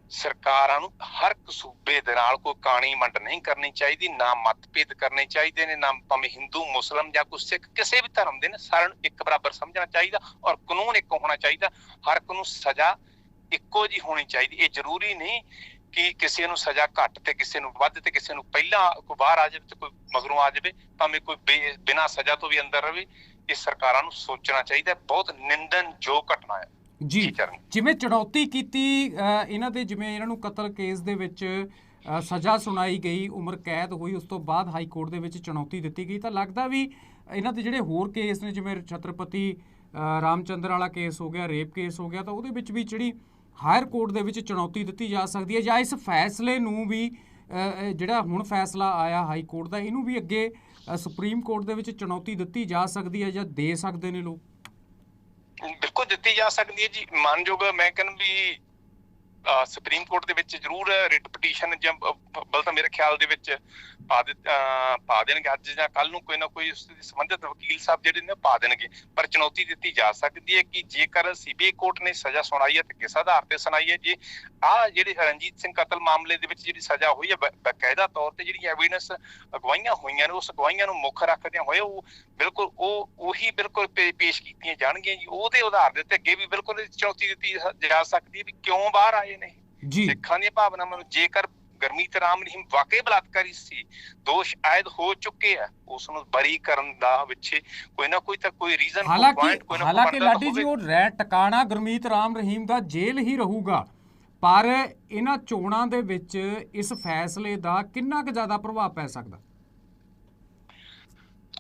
ਸਰਕਾਰਾਂ ਨੂੰ ਹਰ ਇੱਕ ਸੂਬੇ ਦੇ ਨਾਲ ਕੋਈ ਕਾਣੀ ਮੰਡ ਨਹੀਂ ਕਰਨੀ ਚਾਹੀਦੀ, ਨਾ ਮਤਭੇਦ ਕਰਨੇ ਚਾਹੀਦੇ ਨੇ, ਨਾ ਭਾਵੇਂ ਹਿੰਦੂ, ਮੁਸਲਮ ਜਾਂ ਕੋਈ ਸਿੱਖ ਕਿਸੇ ਵੀ ਧਰਮ ਦੇ ਨੇ, ਸਾਰਿਆਂ ਨੂੰ ਇੱਕ ਬਰਾਬਰ ਸਮਝਣਾ ਚਾਹੀਦਾ ਔਰ ਕਾਨੂੰਨ ਇੱਕ ਹੋਣਾ ਚਾਹੀਦਾ। ਹਰ ਇੱਕ ਨੂੰ ਸਜ਼ਾ ਇੱਕੋ ਜੀ ਹੋਣੀ ਚਾਹੀਦੀ। ਇਹ ਜ਼ਰੂਰੀ ਨਹੀਂ ਕਿ ਕਿਸੇ ਨੂੰ ਸਜ਼ਾ ਘੱਟ ਤੇ ਕਿਸੇ ਨੂੰ ਵੱਧ ਤੇ ਕਿਸੇ ਨੂੰ ਪਹਿਲਾਂ ਕੋਈ ਬਾਹਰ ਆ ਜਾਵੇ ਤੇ ਕੋਈ ਮਗਰੋਂ ਆ ਜਾਵੇ, ਭਾਵੇਂ ਕੋਈ ਬੇ- ਬਿਨਾਂ ਸਜ਼ਾ ਤੋਂ ਵੀ ਅੰਦਰ ਰਹੇ ਇਹ ਸਰਕਾਰਾਂ ਨੂੰ ਸੋਚਣਾ ਚਾਹੀਦਾ। ਬਹੁਤ ਨਿੰਦਨਯੋਗ ਘਟਨਾ ਹੈ। ਜੀ। ਜਿਵੇਂ ਚੁਣੌਤੀ ਕੀਤੀ ਇਹਨਾਂ ਦੇ ਜਿਵੇਂ ਇਹਨਾਂ ਨੂੰ ਕਤਲ ਕੇਸ ਦੇ ਵਿੱਚ ਸਜ਼ਾ ਸੁਣਾਈ ਗਈ ਉਮਰ ਕੈਦ ਹੋਈ ਉਸ ਤੋਂ ਬਾਅਦ ਹਾਈ ਕੋਰਟ ਦੇ ਵਿੱਚ ਚੁਣੌਤੀ ਦਿੱਤੀ ਗਈ ਤਾਂ ਲੱਗਦਾ ਵੀ ਇਹਨਾਂ ਦੇ ਜਿਹੜੇ ਹੋਰ ਕੇਸ ਨੇ ਜਿਵੇਂ ਛਤਰਪਤੀ ਰਾਮਚੰਦਰ ਵਾਲਾ ਕੇਸ ਹੋ ਗਿਆ ਰੇਪ ਕੇਸ ਹੋ ਗਿਆ ਤਾਂ ਉਹਦੇ ਵਿੱਚ ਵੀ ਜਿਹੜੀ ਹਾਇਰ ਕੋਰਟ ਦੇ ਵਿੱਚ ਚੁਣੌਤੀ ਦਿੱਤੀ ਜਾ ਸਕਦੀ ਹੈ ਜਾਂ ਇਸ ਫੈਸਲੇ ਨੂੰ ਵੀ ਜਿਹੜਾ ਹੁਣ ਫੈਸਲਾ ਆਇਆ ਹਾਈ ਕੋਰਟ ਦਾ ਇਹਨੂੰ ਵੀ ਅੱਗੇ ਸੁਪਰੀਮ ਕੋਰਟ ਦੇ ਵਿੱਚ ਚੁਣੌਤੀ ਦਿੱਤੀ ਜਾ ਸਕਦੀ ਹੈ ਜਾਂ ਦੇ ਸਕਦੇ ਨੇ ਲੋਕ? ਬਿਲਕੁਲ ਦਿੱਤੀ ਜਾ ਸਕਦੀ ਹੈ ਜੀ। ਮਾਨਯੋਗ ਮੈਂ ਕਹਿੰਦਾ ਵੀ ਸੁਪਰੀਮ ਕੋਰਟ ਦੇ ਵਿੱਚ ਜ਼ਰੂਰ ਰਿਟ ਪਟੀਸ਼ਨ ਜਾਂ ਬਲ ਤਾਂ ਮੇਰੇ ਖਿਆਲ ਦੇ ਵਿੱਚ ਪਾ ਦੇ ਪਾ ਦੇਣਗੇ। ਅੱਜ ਜਾਂ ਕੱਲ ਨੂੰ ਕੋਈ ਨਾ ਕੋਈ ਉਸ ਦੇ ਸੰਬੰਧਿਤ ਵਕੀਲ ਸਾਹਿਬ ਜਿਹੜੇ ਨੇ ਪਾ ਦੇਣਗੇ। ਪਰ ਚੁਣੌਤੀ ਦਿੱਤੀ ਜਾ ਸਕਦੀ ਹੈ ਕਿ ਜੇਕਰ ਸੀਬੀਆਈ ਕੋਰਟ ਨੇ ਸਜ਼ਾ ਸੁਣਾਈ ਹੈ ਤੇ ਕਿਸ ਆਧਾਰ ਤੇ ਸੁਣਾਈ ਹੈ? ਜੀ ਆ ਜਿਹੜੇ ਰਣਜੀਤ ਸਿੰਘ ਕਤਲ ਮਾਮਲੇ ਦੇ ਵਿੱਚ ਜਿਹੜੀ ਸਜ਼ਾ ਹੋਈ ਹੈ ਬਕਾਇਦਾ ਤੌਰ ਤੇ ਜਿਹੜੀ ਐਵੀਡੈਂਸ ਅਗਵਾਈਆਂ ਹੋਈਆਂ ਨੇ, ਉਸ ਅਗਵਾਈਆਂ ਨੂੰ ਮੁੱਖ ਰੱਖਦਿਆਂ ਹੋਏ ਉਹ ਬਿਲਕੁਲ ਉਹ, ਉਹੀ ਬਿਲਕੁਲ ਪੇਸ਼ ਕੀਤੀਆਂ ਜਾਣਗੀਆਂ ਜੀ। ਉਹਦੇ ਆਧਾਰ ਦੇ ਉੱਤੇ ਅੱਗੇ ਵੀ ਬਿਲਕੁਲ ਚੁਣੌਤੀ ਦਿੱਤੀ ਜਾ ਸਕਦੀ ਹੈ ਵੀ ਕਿਉਂ ਬਾਹਰ ਆਏ ਨੇ। ਜੀ। ਸਿੱਖਾਂ ਦੀਆਂ ਭਾਵਨਾਵਾਂ ਨੂੰ ਜੇਕਰ ਗਰਮੀਤ ਰਾਮ ਰਹੀਮ ਵਾਕਈ ਬਲਾਤਕਾਰੀ ਸੀ ਦੋਸ਼ ਆਇਦ ਹੋ ਚੁੱਕੇ ਆ ਉਸ ਨੂੰ ਬਰੀ ਕਰਨ ਦਾ ਵਿੱਚ ਕੋਈ ਨਾ ਕੋਈ ਤਾਂ ਕੋਈ ਰੀਜ਼ਨ ਹਾਲਾਂਕਿ ਹਾਲਾਂਕਿ ਲਾਡੀ ਜੀ ਉਹ ਰਹਿ ਟਿਕਾਣਾ ਗੁਰਮੀਤ ਰਾਮ ਰਹੀਮ ਦਾ ਜੇਲ੍ਹ ਹੀ ਰਹੂਗਾ। ਪਰ ਇਹਨਾਂ ਚੋਣਾਂ ਦੇ ਵਿੱਚ ਇਸ ਫੈਸਲੇ ਦਾ ਕਿੰਨਾ ਕੁ ਜ਼ਿਆਦਾ ਪ੍ਰਭਾਵ ਪੈ ਸਕਦਾ?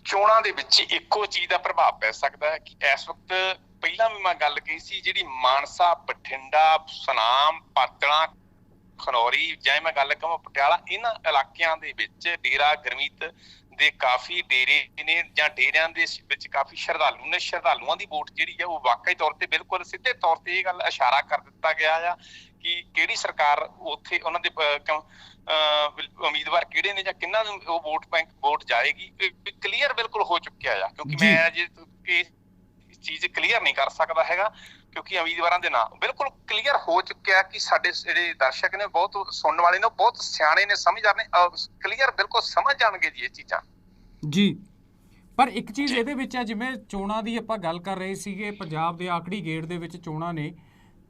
ਚੋਣਾਂ ਦੇ ਵਿੱਚ ਇੱਕੋ ਚੀਜ਼ ਦਾ ਪ੍ਰਭਾਵ ਪੈ ਸਕਦਾ ਹੈ ਕਿ ਇਸ ਵਕਤ ਪਹਿਲਾਂ ਵੀ ਮੈਂ ਗੱਲ ਕਹੀ ਸੀ ਜਿਹੜੀ ਮਾਨਸਾ ਬਠਿੰਡਾ ਸੁਨਾਮ ਪਾਤਣਾ ਖਨੌਰੀ ਜਾਂ ਮੈਂ ਗੱਲ ਕਰਾਂ ਪਟਿਆਲਾ ਇਹਨਾਂ ਇਲਾਕਿਆਂ ਦੇ ਵਿੱਚ ਡੇਰਾ ਗਰਮੀਤ ਦੇ ਕਾਫੀ ਡੇਰੇ ਨੇ ਜਾਂ ਡੇਰਿਆਂ ਦੇ ਵਿੱਚ ਕਾਫੀ ਸ਼ਰਧਾਲੂ ਨੇ ਸ਼ਰਧਾਲੂਆਂ ਦੀ ਵੋਟ ਜਿਹੜੀ ਹੈ ਉਹ ਵਾਕਈ ਤੌਰ ਤੇ ਬਿਲਕੁਲ ਸਿੱਧੇ ਤੌਰ ਤੇ ਇਹ ਗੱਲ ਇਸ਼ਾਰਾ ਕਰ ਦਿੱਤਾ ਗਿਆ ਆ ਕਿ ਕਿਹੜੀ ਸਰਕਾਰ ਉੱਥੇ ਉਹਨਾਂ ਦੇ ਉਮੀਦਵਾਰ ਕਿਹੜੇ ਨੇ ਜਾਂ ਕਿੰਨਾਂ ਨੂੰ ਉਹ ਵੋਟ ਬੈਂਕ ਵੋਟ ਜਾਏਗੀ ਕਲੀਅਰ ਬਿਲਕੁਲ ਹੋ ਚੁੱਕਿਆ ਆ ਕਿਉਂਕਿ ਜੀ। ਮੈਂ ਅਜੇ ਕਿ ਚੀਜ਼ ਕਲੀਅਰ ਨਹੀਂ ਕਰ ਸਕਦਾ ਹੈਗਾ ਕਿਉਂਕਿ ਉਮੀਦਵਾਰਾਂ ਦੇ ਨਾਂ ਬਿਲਕੁਲ ਕਲੀਅਰ ਹੋ ਚੁੱਕਿਆ ਕਿ ਸਾਡੇ ਜਿਹੜੇ ਦਰਸ਼ਕ ਨੇ ਬਹੁਤ ਸੁਣਨ ਵਾਲੇ ਨੇ ਬਹੁਤ ਸਿਆਣੇ ਨੇ ਸਮਝਦਾਰ ਨੇ ਕਲੀਅਰ ਬਿਲਕੁਲ ਸਮਝ ਜਾਣਗੇ ਜੀ ਇਹ ਚੀਜ਼ਾਂ। ਜੀ ਪਰ ਇੱਕ ਚੀਜ਼ ਇਹਦੇ ਵਿੱਚ ਹੈ ਜਿਵੇਂ ਚੋਣਾਂ ਦੀ ਆਪਾਂ ਗੱਲ ਕਰ ਰਹੇ ਸੀਗੇ ਪੰਜਾਬ ਦੇ ਆਖਰੀ ਗੇੜ ਦੇ ਵਿੱਚ ਚੋਣਾਂ ਨੇ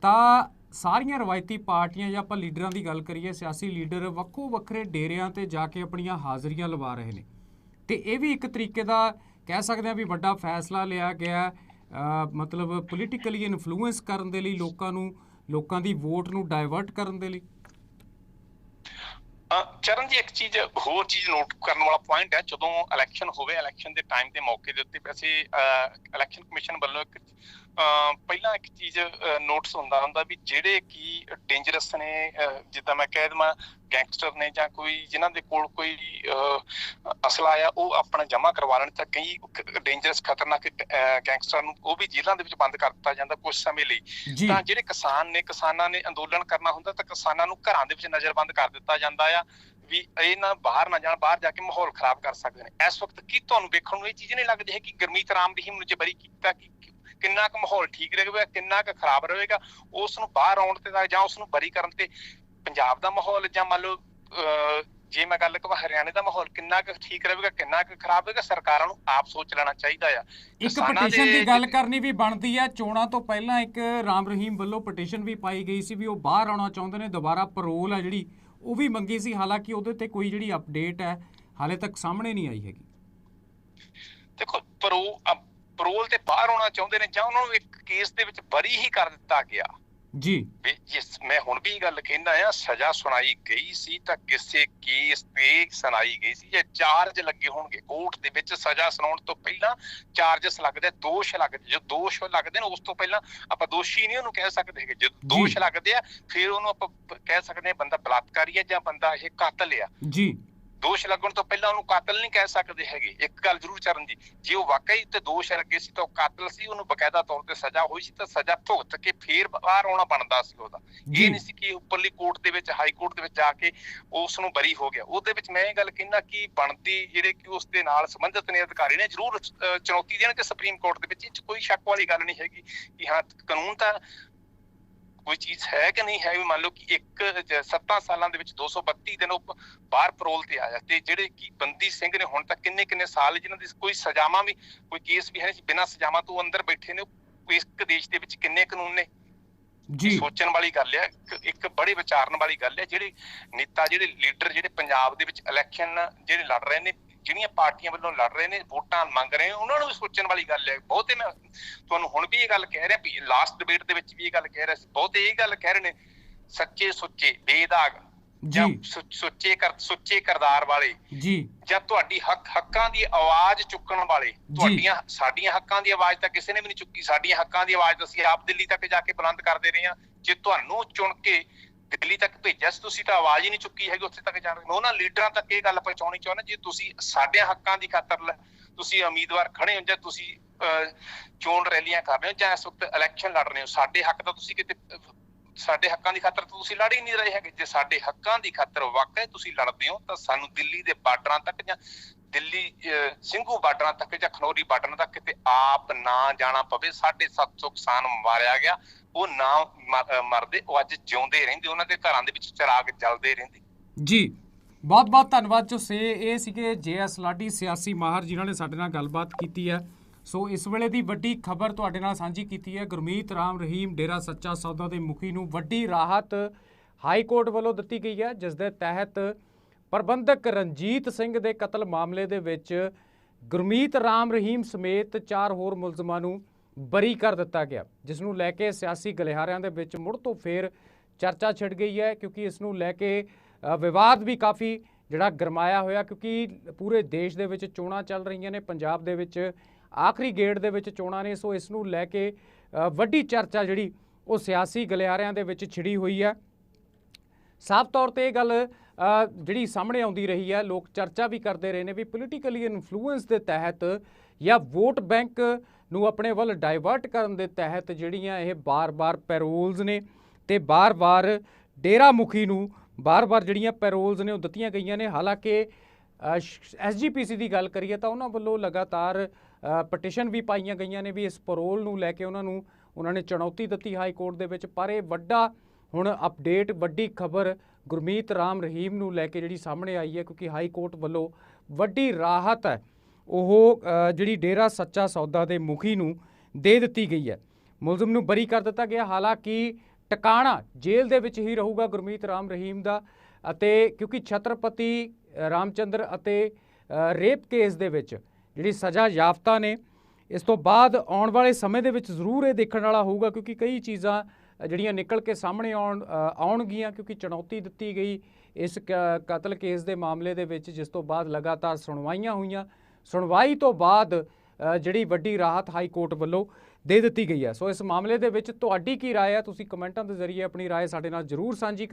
ਤਾਂ ਸਾਰੀਆਂ ਰਵਾਇਤੀ ਪਾਰਟੀਆਂ ਜਾਂ ਆਪਾਂ ਲੀਡਰਾਂ ਦੀ ਗੱਲ ਕਰੀਏ ਸਿਆਸੀ ਲੀਡਰ ਵੱਖੋ ਵੱਖਰੇ ਡੇਰਿਆਂ ਤੇ ਜਾ ਕੇ ਆਪਣੀਆਂ ਹਾਜ਼ਰੀਆਂ ਲਵਾ ਰਹੇ ਨੇ। ਤੇ ਇਹ ਵੀ ਇੱਕ ਤਰੀਕੇ ਦਾ ਕਹਿ ਸਕਦੇ ਆ ਵੀ ਵੱਡਾ ਫੈਸਲਾ ਲਿਆ ਗਿਆ ਮਤਲਬ ਪੋਲੀਟੀਕਲੀ ਇਨਫਲੂਐਂਸ ਕਰਨ ਦੇ ਲਈ ਲੋਕਾਂ ਨੂੰ, ਲੋਕਾਂ ਦੀ ਵੋਟ ਨੂੰ ਡਾਇਵਰਟ ਕਰਨ ਦੇ ਲਈ? ਅਹ, ਚਰਨ ਜੀ, ਇੱਕ ਚੀਜ਼, ਹੋਰ ਚੀਜ਼ ਨੋਟ ਕਰਨ ਵਾਲਾ ਪੁਆਇੰਟ ਹੈ, ਜਦੋਂ ਇਲੈਕਸ਼ਨ ਹੋਵੇ ਇਲੈਕਸ਼ਨ ਦੇ ਟਾਈਮ ਤੇ ਮੌਕੇ ਦੇ ਉੱਤੇ ਵੈਸੇ ਇਲੈਕਸ਼ਨ ਕਮਿਸ਼ਨ ਵੱਲੋਂ ਇੱਕ ਪਹਿਲਾਂ ਇੱਕ ਚੀਜ਼ ਨੋਟਿਸ ਹੁੰਦਾ ਹੁੰਦਾ ਵੀ ਜਿਹੜੇ ਕੀ ਡੇਂਜਰਸ ਨੇ ਜਿੱਦਾਂ ਮੈਂ ਕਹਿ ਦਵਾਂ ਗੈਂਗਸਟਰ ਨੇ ਜਾਂ ਕੋਈ ਜਿਨ੍ਹਾਂ ਦੇ ਕੋਲ ਕੋਈ ਅਸਲਾ ਆ ਉਹ ਆਪਣਾ ਜਮ੍ਹਾਂ ਕਰਵਾ ਲੈਣ ਤਾਂ ਕਈ ਡੇਂਜਰਸ ਖਤਰਨਾਕ ਗੈਂਗਸਟਰ ਨੂੰ ਉਹ ਵੀ ਜੇਲ੍ਹਾਂ ਦੇ ਵਿੱਚ ਬੰਦ ਕਰ ਦਿੱਤਾ ਜਾਂਦਾ ਕੁਝ ਸਮੇਂ ਲਈ। ਤਾਂ ਜਿਹੜੇ ਕਿਸਾਨ ਨੇ ਕਿਸਾਨਾਂ ਨੇ ਅੰਦੋਲਨ ਕਰਨਾ ਹੁੰਦਾ ਤਾਂ ਕਿਸਾਨਾਂ ਨੂੰ ਘਰਾਂ ਦੇ ਵਿੱਚ ਨਜ਼ਰਬੰਦ ਕਰ ਦਿੱਤਾ ਜਾਂਦਾ ਆ ਵੀ ਇਹ ਨਾ ਬਾਹਰ ਨਾ ਜਾਣ ਬਾਹਰ ਜਾ ਕੇ ਮਾਹੌਲ ਖਰਾਬ ਕਰ ਸਕਦੇ ਨੇ। ਇਸ ਵਕਤ ਕੀ ਤੁਹਾਨੂੰ ਵੇਖਣ ਨੂੰ ਇਹ ਚੀਜ਼ ਨਹੀਂ ਲੱਗਦੀ ਹੈ ਕਿ ਗੁਰਮੀਤ ਰਾਮ ਰਹੀਮ ਨੂੰ ਜੇ ਬਰੀ ਕੀਤਾ ਕਿ- ਕਿੰਨਾ ਕੁ ਮਾਹੌਲ ਠੀਕ ਰਹੇਗਾ ਕਿੰਨਾ ਕੁ ਖਰਾਬ ਰਹੇਗਾ ਉਸ ਨੂੰ ਬਾਹਰ ਆਉਣ ਤੇ ਜਾਂ ਉਸ ਨੂੰ ਬਰੀ ਕਰਨ ਤੇ ਪੰਜਾਬ ਦਾ ਮਾਹੌਲ ਜਾਂ ਮੰਨ ਲਓ ਜੇ ਮੈਂ ਗੱਲ ਕਰਾਂ ਹਰਿਆਣੇ ਦਾ ਮਾਹੌਲ ਕਿੰਨਾ ਕੁ ਠੀਕ ਰਹੇਗਾ ਕਿੰਨਾ ਕੁ ਖਰਾਬ ਹੋਵੇਗਾ ਸਰਕਾਰਾਂ ਨੂੰ ਆਪ ਸੋਚ ਲੈਣਾ ਚਾਹੀਦਾ ਆ। ਇੱਕ ਪਟੀਸ਼ਨ ਦੇ- ਗੱਲ ਕਰਨੀ ਵੀ ਬਣਦੀ ਹੈ ਚੋਣਾਂ ਤੋਂ ਪਹਿਲਾਂ ਇੱਕ ਰਾਮ ਰਹੀਮ ਵੱਲੋਂ ਪਟੀਸ਼ਨ ਵੀ ਪਾਈ ਗਈ ਸੀ ਵੀ ਉਹ ਬਾਹਰ ਆਉਣਾ ਚਾਹੁੰਦੇ ਨੇ ਦੁਬਾਰਾ ਪਰੋਲ ਹੈ ਜਿਹੜੀ ਉਹ ਵੀ ਮੰਗੀ ਸੀ ਹਾਲਾਂਕਿ ਉਹਦੇ ਤੇ ਕੋਈ ਜਿਹੜੀ ਅਪਡੇਟ ਹੈ ਹਾਲੇ ਤੱਕ ਸਾਹਮਣੇ ਨਹੀਂ ਆਈ ਹੈਗੀ। ਦੇਖੋ ਪਰੋ ਪਰੋਲ ਤੇ ਬਾਹਰ ਆਉਣਾ ਚਾਹੁੰਦੇ ਨੇ ਜਾਂ ਉਹਨਾਂ ਨੂੰ ਇੱਕ ਕੇਸ ਦੇ ਵਿੱਚ ਬਰੀ ਹੀ ਕਰ ਦਿੱਤਾ ਗਿਆ। ਜੀ। ਜਿਸ ਮੈਂ ਹੁਣ ਵੀ ਗੱਲ ਕਹਿੰਦਾ ਆ ਸਜ਼ਾ ਸੁਣਾਈ ਗਈ ਸੀ ਤਾਂ ਕਿਸੇ ਕੇਸ ਤੇ ਸੁਣਾਈ ਗਈ ਸੀ। ਜੇ ਚਾਰਜ ਲੱਗੇ ਹੋਣਗੇ। ਕੋਰਟ ਦੇ ਵਿੱਚ ਸਜ਼ਾ ਸੁਣਾਉਣ ਤੋਂ ਪਹਿਲਾਂ ਚਾਰਜਸ ਲੱਗਦੇ ਦੋਸ਼ ਲੱਗਦੇ ਜੋ ਦੋਸ਼ ਲੱਗਦੇ ਨੇ ਉਸ ਤੋਂ ਪਹਿਲਾਂ ਆਪਾਂ ਦੋਸ਼ੀ ਨਹੀਂ ਉਹਨੂੰ ਕਹਿ ਸਕਦੇ ਹੈਗੇ। ਜੇ। ਦੋਸ਼ ਲੱਗਦੇ ਆ ਫਿਰ ਉਹਨੂੰ ਆਪਾਂ ਕਹਿ ਸਕਦੇ ਹਾਂ ਬੰਦਾ ਬਲਾਤਕਾਰੀ ਹੈ ਜਾਂ ਬੰਦਾ ਇਹ ਕਾਤਲ ਆ। ਜੀ। ਦੋਸ਼ ਲੱਗਣ ਤੋਂ ਪਹਿਲਾਂ ਉਹਨੂੰ ਕਾਤਲ ਨਹੀਂ ਕਹਿ ਸਕਦੇ ਹੈਗੇ ਇੱਕ ਗੱਲ ਜ਼ਰੂਰ ਚਰਨ ਜੀ ਜੇ ਉਹ ਵਾਕਈ ਤੇ ਦੋਸ਼ ਲੱਗੇ ਸੀ ਤਾਂ ਉਹ ਕਾਤਲ ਸੀ ਉਹਨੂੰ ਬਕਾਇਦਾ ਤੌਰ ਤੇ ਸਜ਼ਾ ਹੋਈ ਸੀ ਤਾਂ ਸਜ਼ਾ ਭੁਗਤ ਕੇ ਫੇਰ ਬਾਹਰ ਆਉਣਾ ਬਣਦਾ ਸੀ ਉਹਦਾ। ਇਹ ਨਹੀਂ ਸੀ ਕਿ ਉੱਪਰਲੀ ਕੋਰਟ ਦੇ ਵਿੱਚ ਹਾਈ ਕੋਰਟ ਦੇ ਵਿੱਚ ਜਾ ਕੇ ਉਸ ਨੂੰ ਬਰੀ ਹੋ ਗਿਆ। ਉਹਦੇ ਵਿੱਚ ਮੈਂ ਇਹ ਗੱਲ ਕਹਿੰਦਾ ਕਿ ਬਣਦੀ ਜਿਹੜੇ ਕਿ ਉਸ ਦੇ ਨਾਲ ਸੰਬੰਧਿਤ ਨੇ ਅਧਿਕਾਰੀ ਨੇ ਜ਼ਰੂਰ ਚੁਣੌਤੀ ਦੇਣਗੇ ਸੁਪਰੀਮ ਕੋਰਟ ਦੇ ਵਿੱਚ। ਇਹ 'ਚ ਕੋਈ ਸ਼ੱਕ ਵਾਲੀ ਗੱਲ ਨਹੀਂ ਹੈਗੀ ਕਿ ਹਾਂ ਕਾਨੂੰਨ ਤਾਂ ਕੋਈ ਚੀਜ਼ ਹੈ ਕਿ ਨਹੀਂ ਹੈ ਵੀ ਮੰਨ ਲਓ ਕਿ ਇੱਕ 7 ਸਾਲਾਂ ਦੇ ਵਿੱਚ 232 ਦਿਨ ਉਹ ਬਾਹਰ ਪਰੋਲ ਤੇ ਆਇਆ ਤੇ ਜਿਹੜੇ ਕੀ ਬੰਦੀ ਸਿੰਘ ਨੇ ਹੁਣ ਤੱਕ ਕਿੰਨੇ ਕਿੰਨੇ ਸਾਲ ਜਿਨ੍ਹਾਂ ਦੀ ਕੋਈ ਸਜ਼ਾਵਾਂ ਵੀ ਕੋਈ ਕੇਸ ਵੀ ਹੈ ਨਹੀਂ ਬਿਨਾਂ ਸਜ਼ਾਵਾਂ ਤੋਂ ਅੰਦਰ ਬੈਠੇ ਨੇ ਇਸ ਦੇਸ਼ ਦੇ ਵਿੱਚ ਕਿੰਨੇ ਕਾਨੂੰਨ ਨੇ? ਜੀ। ਸੋਚਣ ਵਾਲੀ ਗੱਲ ਹੈ ਇੱਕ ਬੜੇ ਵਿਚਾਰਨ ਵਾਲੀ ਗੱਲ ਹੈ ਜਿਹੜੇ ਨੇਤਾ ਜਿਹੜੇ ਲੀਡਰ ਜਿਹੜੇ ਪੰਜਾਬ ਦੇ ਵਿੱਚ ਇਲੈਕਸ਼ਨ ਜਿਹੜੇ ਲੜ ਰਹੇ ਨੇ ਜਿਹੜੀਆਂ ਪਾਰਟੀਆਂ ਵੱਲੋਂ ਲੜ ਰਹੇ ਨੇ ਵੋਟਾਂ ਮੰਗ ਰਹੇ ਨੇ ਉਹਨਾਂ ਨੂੰ ਵੀ ਸੋਚਣ ਵਾਲੀ ਗੱਲ ਹੈ। ਬਹੁਤੇ ਮੈਂ ਤੁਹਾਨੂੰ ਹੁਣ ਵੀ ਇਹ ਗੱਲ ਕਹਿ ਰਿਹਾ ਵੀ ਲਾਸਟ ਡਿਬੇਟ ਦੇ ਵਿੱਚ ਵੀ ਇਹ ਗੱਲ ਕਹਿ ਰਿਹਾ ਸੀ। ਬਹੁਤੇ ਇਹ ਗੱਲ ਕਹਿ ਰਹੇ ਨੇ ਸੱਚੇ ਸੁੱਚੇ ਬੇਦਾਗ ਜਾਂ ਸੁੱਚੇ ਕਰ ਸੁੱਚੇ ਕਰਦਾਰ ਵਾਲੇ ਜੀ। ਜਾਂ ਤੁਹਾਡੀ ਹੱਕ ਹੱਕਾਂ ਦੀ ਆਵਾਜ਼ ਚੁੱਕਣ ਵਾਲੇ ਤੁਹਾਡੀਆਂ ਸਾਡੀਆਂ ਹੱਕਾਂ ਦੀ ਆਵਾਜ਼ ਤਾਂ ਕਿਸੇ ਨੇ ਵੀ ਨਹੀਂ ਚੁੱਕੀ। ਸਾਡੀਆਂ ਹੱਕਾਂ ਦੀ ਆਵਾਜ਼ ਤਾਂ ਅਸੀਂ ਆਪ ਦਿੱਲੀ ਤੱਕ ਜਾ ਕੇ ਬੁਲੰਦ ਕਰਦੇ ਰਹੇ ਹਾਂ। ਜੇ ਤੁਹਾਨੂੰ ਚੁਣ ਕੇ ਦਿੱਲੀ ਤੱਕ ਭੇਜਿਆ ਸੀ ਤੁਸੀਂ ਤਾਂ ਆਵਾਜ਼ ਹੀ ਨਹੀਂ ਚੁੱਕੀ ਹੈਗੀ ਉੱਥੇ ਤੱਕ ਜਾਣ ਮੈਂ ਉਹਨਾਂ ਲੀਡਰਾਂ ਤੱਕ ਇਹ ਗੱਲ ਪਹੁੰਚਾਉਣੀ ਚਾਹੁੰਦਾ ਜੇ ਤੁਸੀਂ ਸਾਡੇ ਹੱਕਾਂ ਦੀ ਖਾਤਰ ਤੁਸੀਂ ਉਮੀਦਵਾਰ ਖੜੇ ਹੋ ਜਾਂ ਤੁਸੀਂ ਅਹ, ਚੋਣ ਰੈਲੀਆਂ ਕਰ ਰਹੇ ਹੋ ਜਾਂ ਇਸ ਵਕਤ ਇਲੈਕਸ਼ਨ ਲੜ ਰਹੇ ਹੋ ਸਾਡੇ ਹੱਕ ਤਾਂ ਤੁਸੀਂ ਕਿਤੇ ਸਾਡੇ ਹੱਕਾਂ ਦੀ ਖਾਤਰ ਤੁਸੀਂ ਲੜ ਹੀ ਨਹੀਂ ਰਹੇ ਹੈਗੇ। ਜੇ ਸਾਡੇ ਹੱਕਾਂ ਦੀ ਖਾਤਰ ਵਾਕਈ ਤੁਸੀਂ ਲੜਦੇ ਹੋ ਤਾਂ ਸਾਨੂੰ ਦਿੱਲੀ ਦੇ ਬਾਰਡਰਾਂ ਤੱਕ ਜਾਂ ਦਿੱਲੀ ਸਿੰਘੂ ਬਾਰਡਰਾਂ ਤੱਕ ਜਾਂ ਖਨੌਰੀ ਬਾਰਡਰਾਂ ਤੱਕ ਕਿਤੇ ਆਪ ਨਾ ਜਾਣਾ ਪਵੇ 750 ਕਿਸਾਨ ਮਾਰਿਆ ਗਿਆ। ਉਹ ਨਾ ਮਰਦੇ, ਉਹ ਅੱਜ ਜਿਉਂਦੇ ਰਹਿੰਦੇ, ਉਹਨਾਂ ਦੇ ਘਰਾਂ ਦੇ ਵਿੱਚ ਚਿਰਾਗ ਜਲਦੇ ਰਹਿੰਦੇ। ਜੀ ਬਹੁਤ ਬਹੁਤ ਧੰਨਵਾਦ ਜੋ ਸੇ, ਇਹ ਸੀਗੇ ਜੇਐਸ ਲਾਡੀ ਸਿਆਸੀ ਮਾਹਰ, ਜਿਨ੍ਹਾਂ ਨੇ ਸਾਡੇ ਨਾਲ ਗੱਲਬਾਤ ਕੀਤੀ ਹੈ। ਸੋ ਇਸ ਵੇਲੇ ਦੀ ਵੱਡੀ ਖਬਰ ਤੁਹਾਡੇ ਨਾਲ ਸਾਂਝੀ ਕੀਤੀ ਹੈ, ਗੁਰਮੀਤ ਰਾਮ ਰਹੀਮ, ਡੇਰਾ ਸੱਚਾ ਸੌਦਾ ਦੇ ਮੁਖੀ ਨੂੰ ਵੱਡੀ ਰਾਹਤ ਹਾਈ ਕੋਰਟ ਵੱਲੋਂ ਦਿੱਤੀ ਗਈ ਹੈ, ਜਿਸ ਦੇ ਤਹਿਤ ਪ੍ਰਬੰਧਕ ਰਣਜੀਤ ਸਿੰਘ ਦੇ ਕਤਲ ਮਾਮਲੇ ਦੇ ਵਿੱਚ ਗੁਰਮੀਤ ਰਾਮ ਰਹੀਮ ਸਮੇਤ ਚਾਰ ਹੋਰ ਮੁਲਜ਼ਮਾਂ ਨੂੰ ਬਰੀ ਕਰ ਦਿੱਤਾ ਗਿਆ, ਜਿਸ ਨੂੰ ਲੈ ਕੇ ਸਿਆਸੀ ਗਲਿਹਾਰਿਆਂ ਦੇ ਵਿੱਚ ਮੁੜ ਤੋਂ ਫੇਰ ਚਰਚਾ ਛਿੜ ਗਈ ਹੈ, ਕਿਉਂਕਿ ਇਸ ਨੂੰ ਲੈ ਕੇ ਵਿਵਾਦ ਵੀ ਕਾਫੀ ਜਿਹੜਾ ਗਰਮਾਇਆ ਹੋਇਆ, ਕਿਉਂਕਿ ਪੂਰੇ ਦੇਸ਼ ਦੇ ਵਿੱਚ ਚੋਣਾਂ ਚੱਲ ਰਹੀਆਂ ਨੇ, ਪੰਜਾਬ ਦੇ ਵਿੱਚ ਆਖਰੀ ਗੇੜ ਦੇ ਵਿੱਚ ਚੋਣਾਂ ਨੇ, ਸੋ ਇਸ ਨੂੰ ਲੈ ਕੇ ਵੱਡੀ ਚਰਚਾ ਜਿਹੜੀ ਉਹ ਸਿਆਸੀ ਗਲਿਆਰਿਆਂ ਦੇ ਵਿੱਚ ਛਿੜੀ ਹੋਈ ਹੈ। ਸਾਫ਼ ਤੌਰ ਤੇ ਇਹ ਗੱਲ ਜਿਹੜੀ ਸਾਹਮਣੇ ਆਉਂਦੀ ਰਹੀ ਹੈ ਲੋਕ ਚਰਚਾ ਵੀ ਕਰਦੇ ਰਹੇ ਨੇ ਵੀ ਪੋਲੀਟੀਕਲੀ ਇਨਫਲੂਐਂਸ ਦੇ ਤਹਿਤ ਜਾਂ ਵੋਟ ਬੈਂਕ ਨੂੰ ਆਪਣੇ ਵੱਲ ਡਾਇਵਰਟ ਕਰਨ ਦੇ ਤਹਿਤ ਜਿਹੜੀਆਂ ਇਹ ਬਾਰ-ਬਾਰ ਪੈਰੋਲਸ ਨੇ ਤੇ ਬਾਰ-ਬਾਰ ਡੇਰਾ ਮੁਖੀ ਨੂੰ ਬਾਰ-ਬਾਰ ਜਿਹੜੀਆਂ ਪੈਰੋਲਸ ਨੇ ਉਹ ਦਿੱਤੀਆਂ ਗਈਆਂ ਨੇ। ਹਾਲਾਂਕਿ ਐਸਜੀਪੀਸੀ ਦੀ ਗੱਲ ਕਰੀਏ ਤਾਂ ਉਹਨਾਂ ਵੱਲੋਂ ਲਗਾਤਾਰ ਪਟੀਸ਼ਨ ਵੀ ਪਾਈਆਂ ਗਈਆਂ ਨੇ ਵੀ ਇਸ ਪੈਰੋਲ ਨੂੰ ਲੈ ਕੇ ਉਹਨਾਂ ਨੂੰ, ਉਹਨਾਂ ਨੇ ਚੁਣੌਤੀ ਦਿੱਤੀ ਹਾਈ ਕੋਰਟ ਦੇ ਵਿੱਚ, ਪਰ ਇਹ ਵੱਡਾ ਹੁਣ ਅਪਡੇਟ ਵੱਡੀ ਖਬਰ ਗੁਰਮੀਤ ਰਾਮ ਰਹੀਮ ਨੂੰ ਲੈ ਕੇ ਜਿਹੜੀ ਸਾਹਮਣੇ ਆਈ ਹੈ, ਕਿਉਂਕਿ ਹਾਈ ਕੋਰਟ ਵੱਲੋਂ ਵੱਡੀ ਰਾਹਤ ਹੈ, ਉਹ ਜਿਹੜੀ ਡੇਰਾ ਸੱਚਾ ਸੌਦਾ ਦੇ ਮੁਖੀ ਨੂੰ ਦੇ ਦਿੱਤੀ ਗਈ ਹੈ। ਮੁਲਜ਼ਮ ਨੂੰ ਬਰੀ ਕਰ ਦਿੱਤਾ ਗਿਆ, ਹਾਲਾਂਕਿ ਟਿਕਾਣਾ ਜੇਲ੍ਹ ਦੇ ਵਿੱਚ ਹੀ ਰਹੂਗਾ ਗੁਰਮੀਤ ਰਾਮ ਰਹੀਮ ਦਾ ਅਤੇ ਕਿਉਂਕਿ ਛਤਰਪਤੀ ਰਾਮਚੰਦਰ ਅਤੇ ਰੇਪ ਕੇਸ ਦੇ ਵਿੱਚ ਜਿਹੜੀ ਸਜ਼ਾ ਯਾਫਤਾ ਨੇ, ਇਸ ਤੋਂ ਬਾਅਦ ਆਉਣ ਵਾਲੇ ਸਮੇਂ ਦੇ ਵਿੱਚ ਜ਼ਰੂਰ ਇਹ ਦੇਖਣ ਵਾਲਾ ਹੋਊਗਾ, ਕਿਉਂਕਿ ਕਈ ਚੀਜ਼ਾਂ ਜਿਹੜੀਆਂ ਨਿਕਲ ਕੇ ਸਾਹਮਣੇ ਆਉਣ ਅ, ਆਉਣਗੀਆਂ ਕਿਉਂਕਿ ਚੁਣੌਤੀ ਦਿੱਤੀ ਗਈ ਇਸ ਕ- ਕਤਲ ਕੇਸ ਦੇ ਮਾਮਲੇ ਦੇ ਵਿੱਚ ਜਿਸ ਤੋਂ ਬਾਅਦ ਲਗਾਤਾਰ ਸੁਣਵਾਈਆਂ ਹੋਈਆਂ ਸੁਣਵਾਈ ਤੋਂ ਬਾਅਦ ਅ, ਜਿਹੜੀ ਵੱਡੀ ਰਾਹਤ ਹਾਈ ਕੋਰਟ ਵੱਲੋਂ ਦੇ ਦਿੱਤੀ ਗਈ ਹੈ ਸੋ ਇਸ ਮਾਮਲੇ ਦੇ ਵਿੱਚ ਤੁਹਾਡੀ ਕੀ رائے ਹੈ ਤੁਸੀਂ ਕਮੈਂਟਾਂ ਦੇ ਜ਼ਰੀਏ ਆਪਣੀ رائے ਸਾਡੇ ਨਾਲ ਜ਼ਰੂਰ ਸਾਂਝੀ ਕਰਿਓ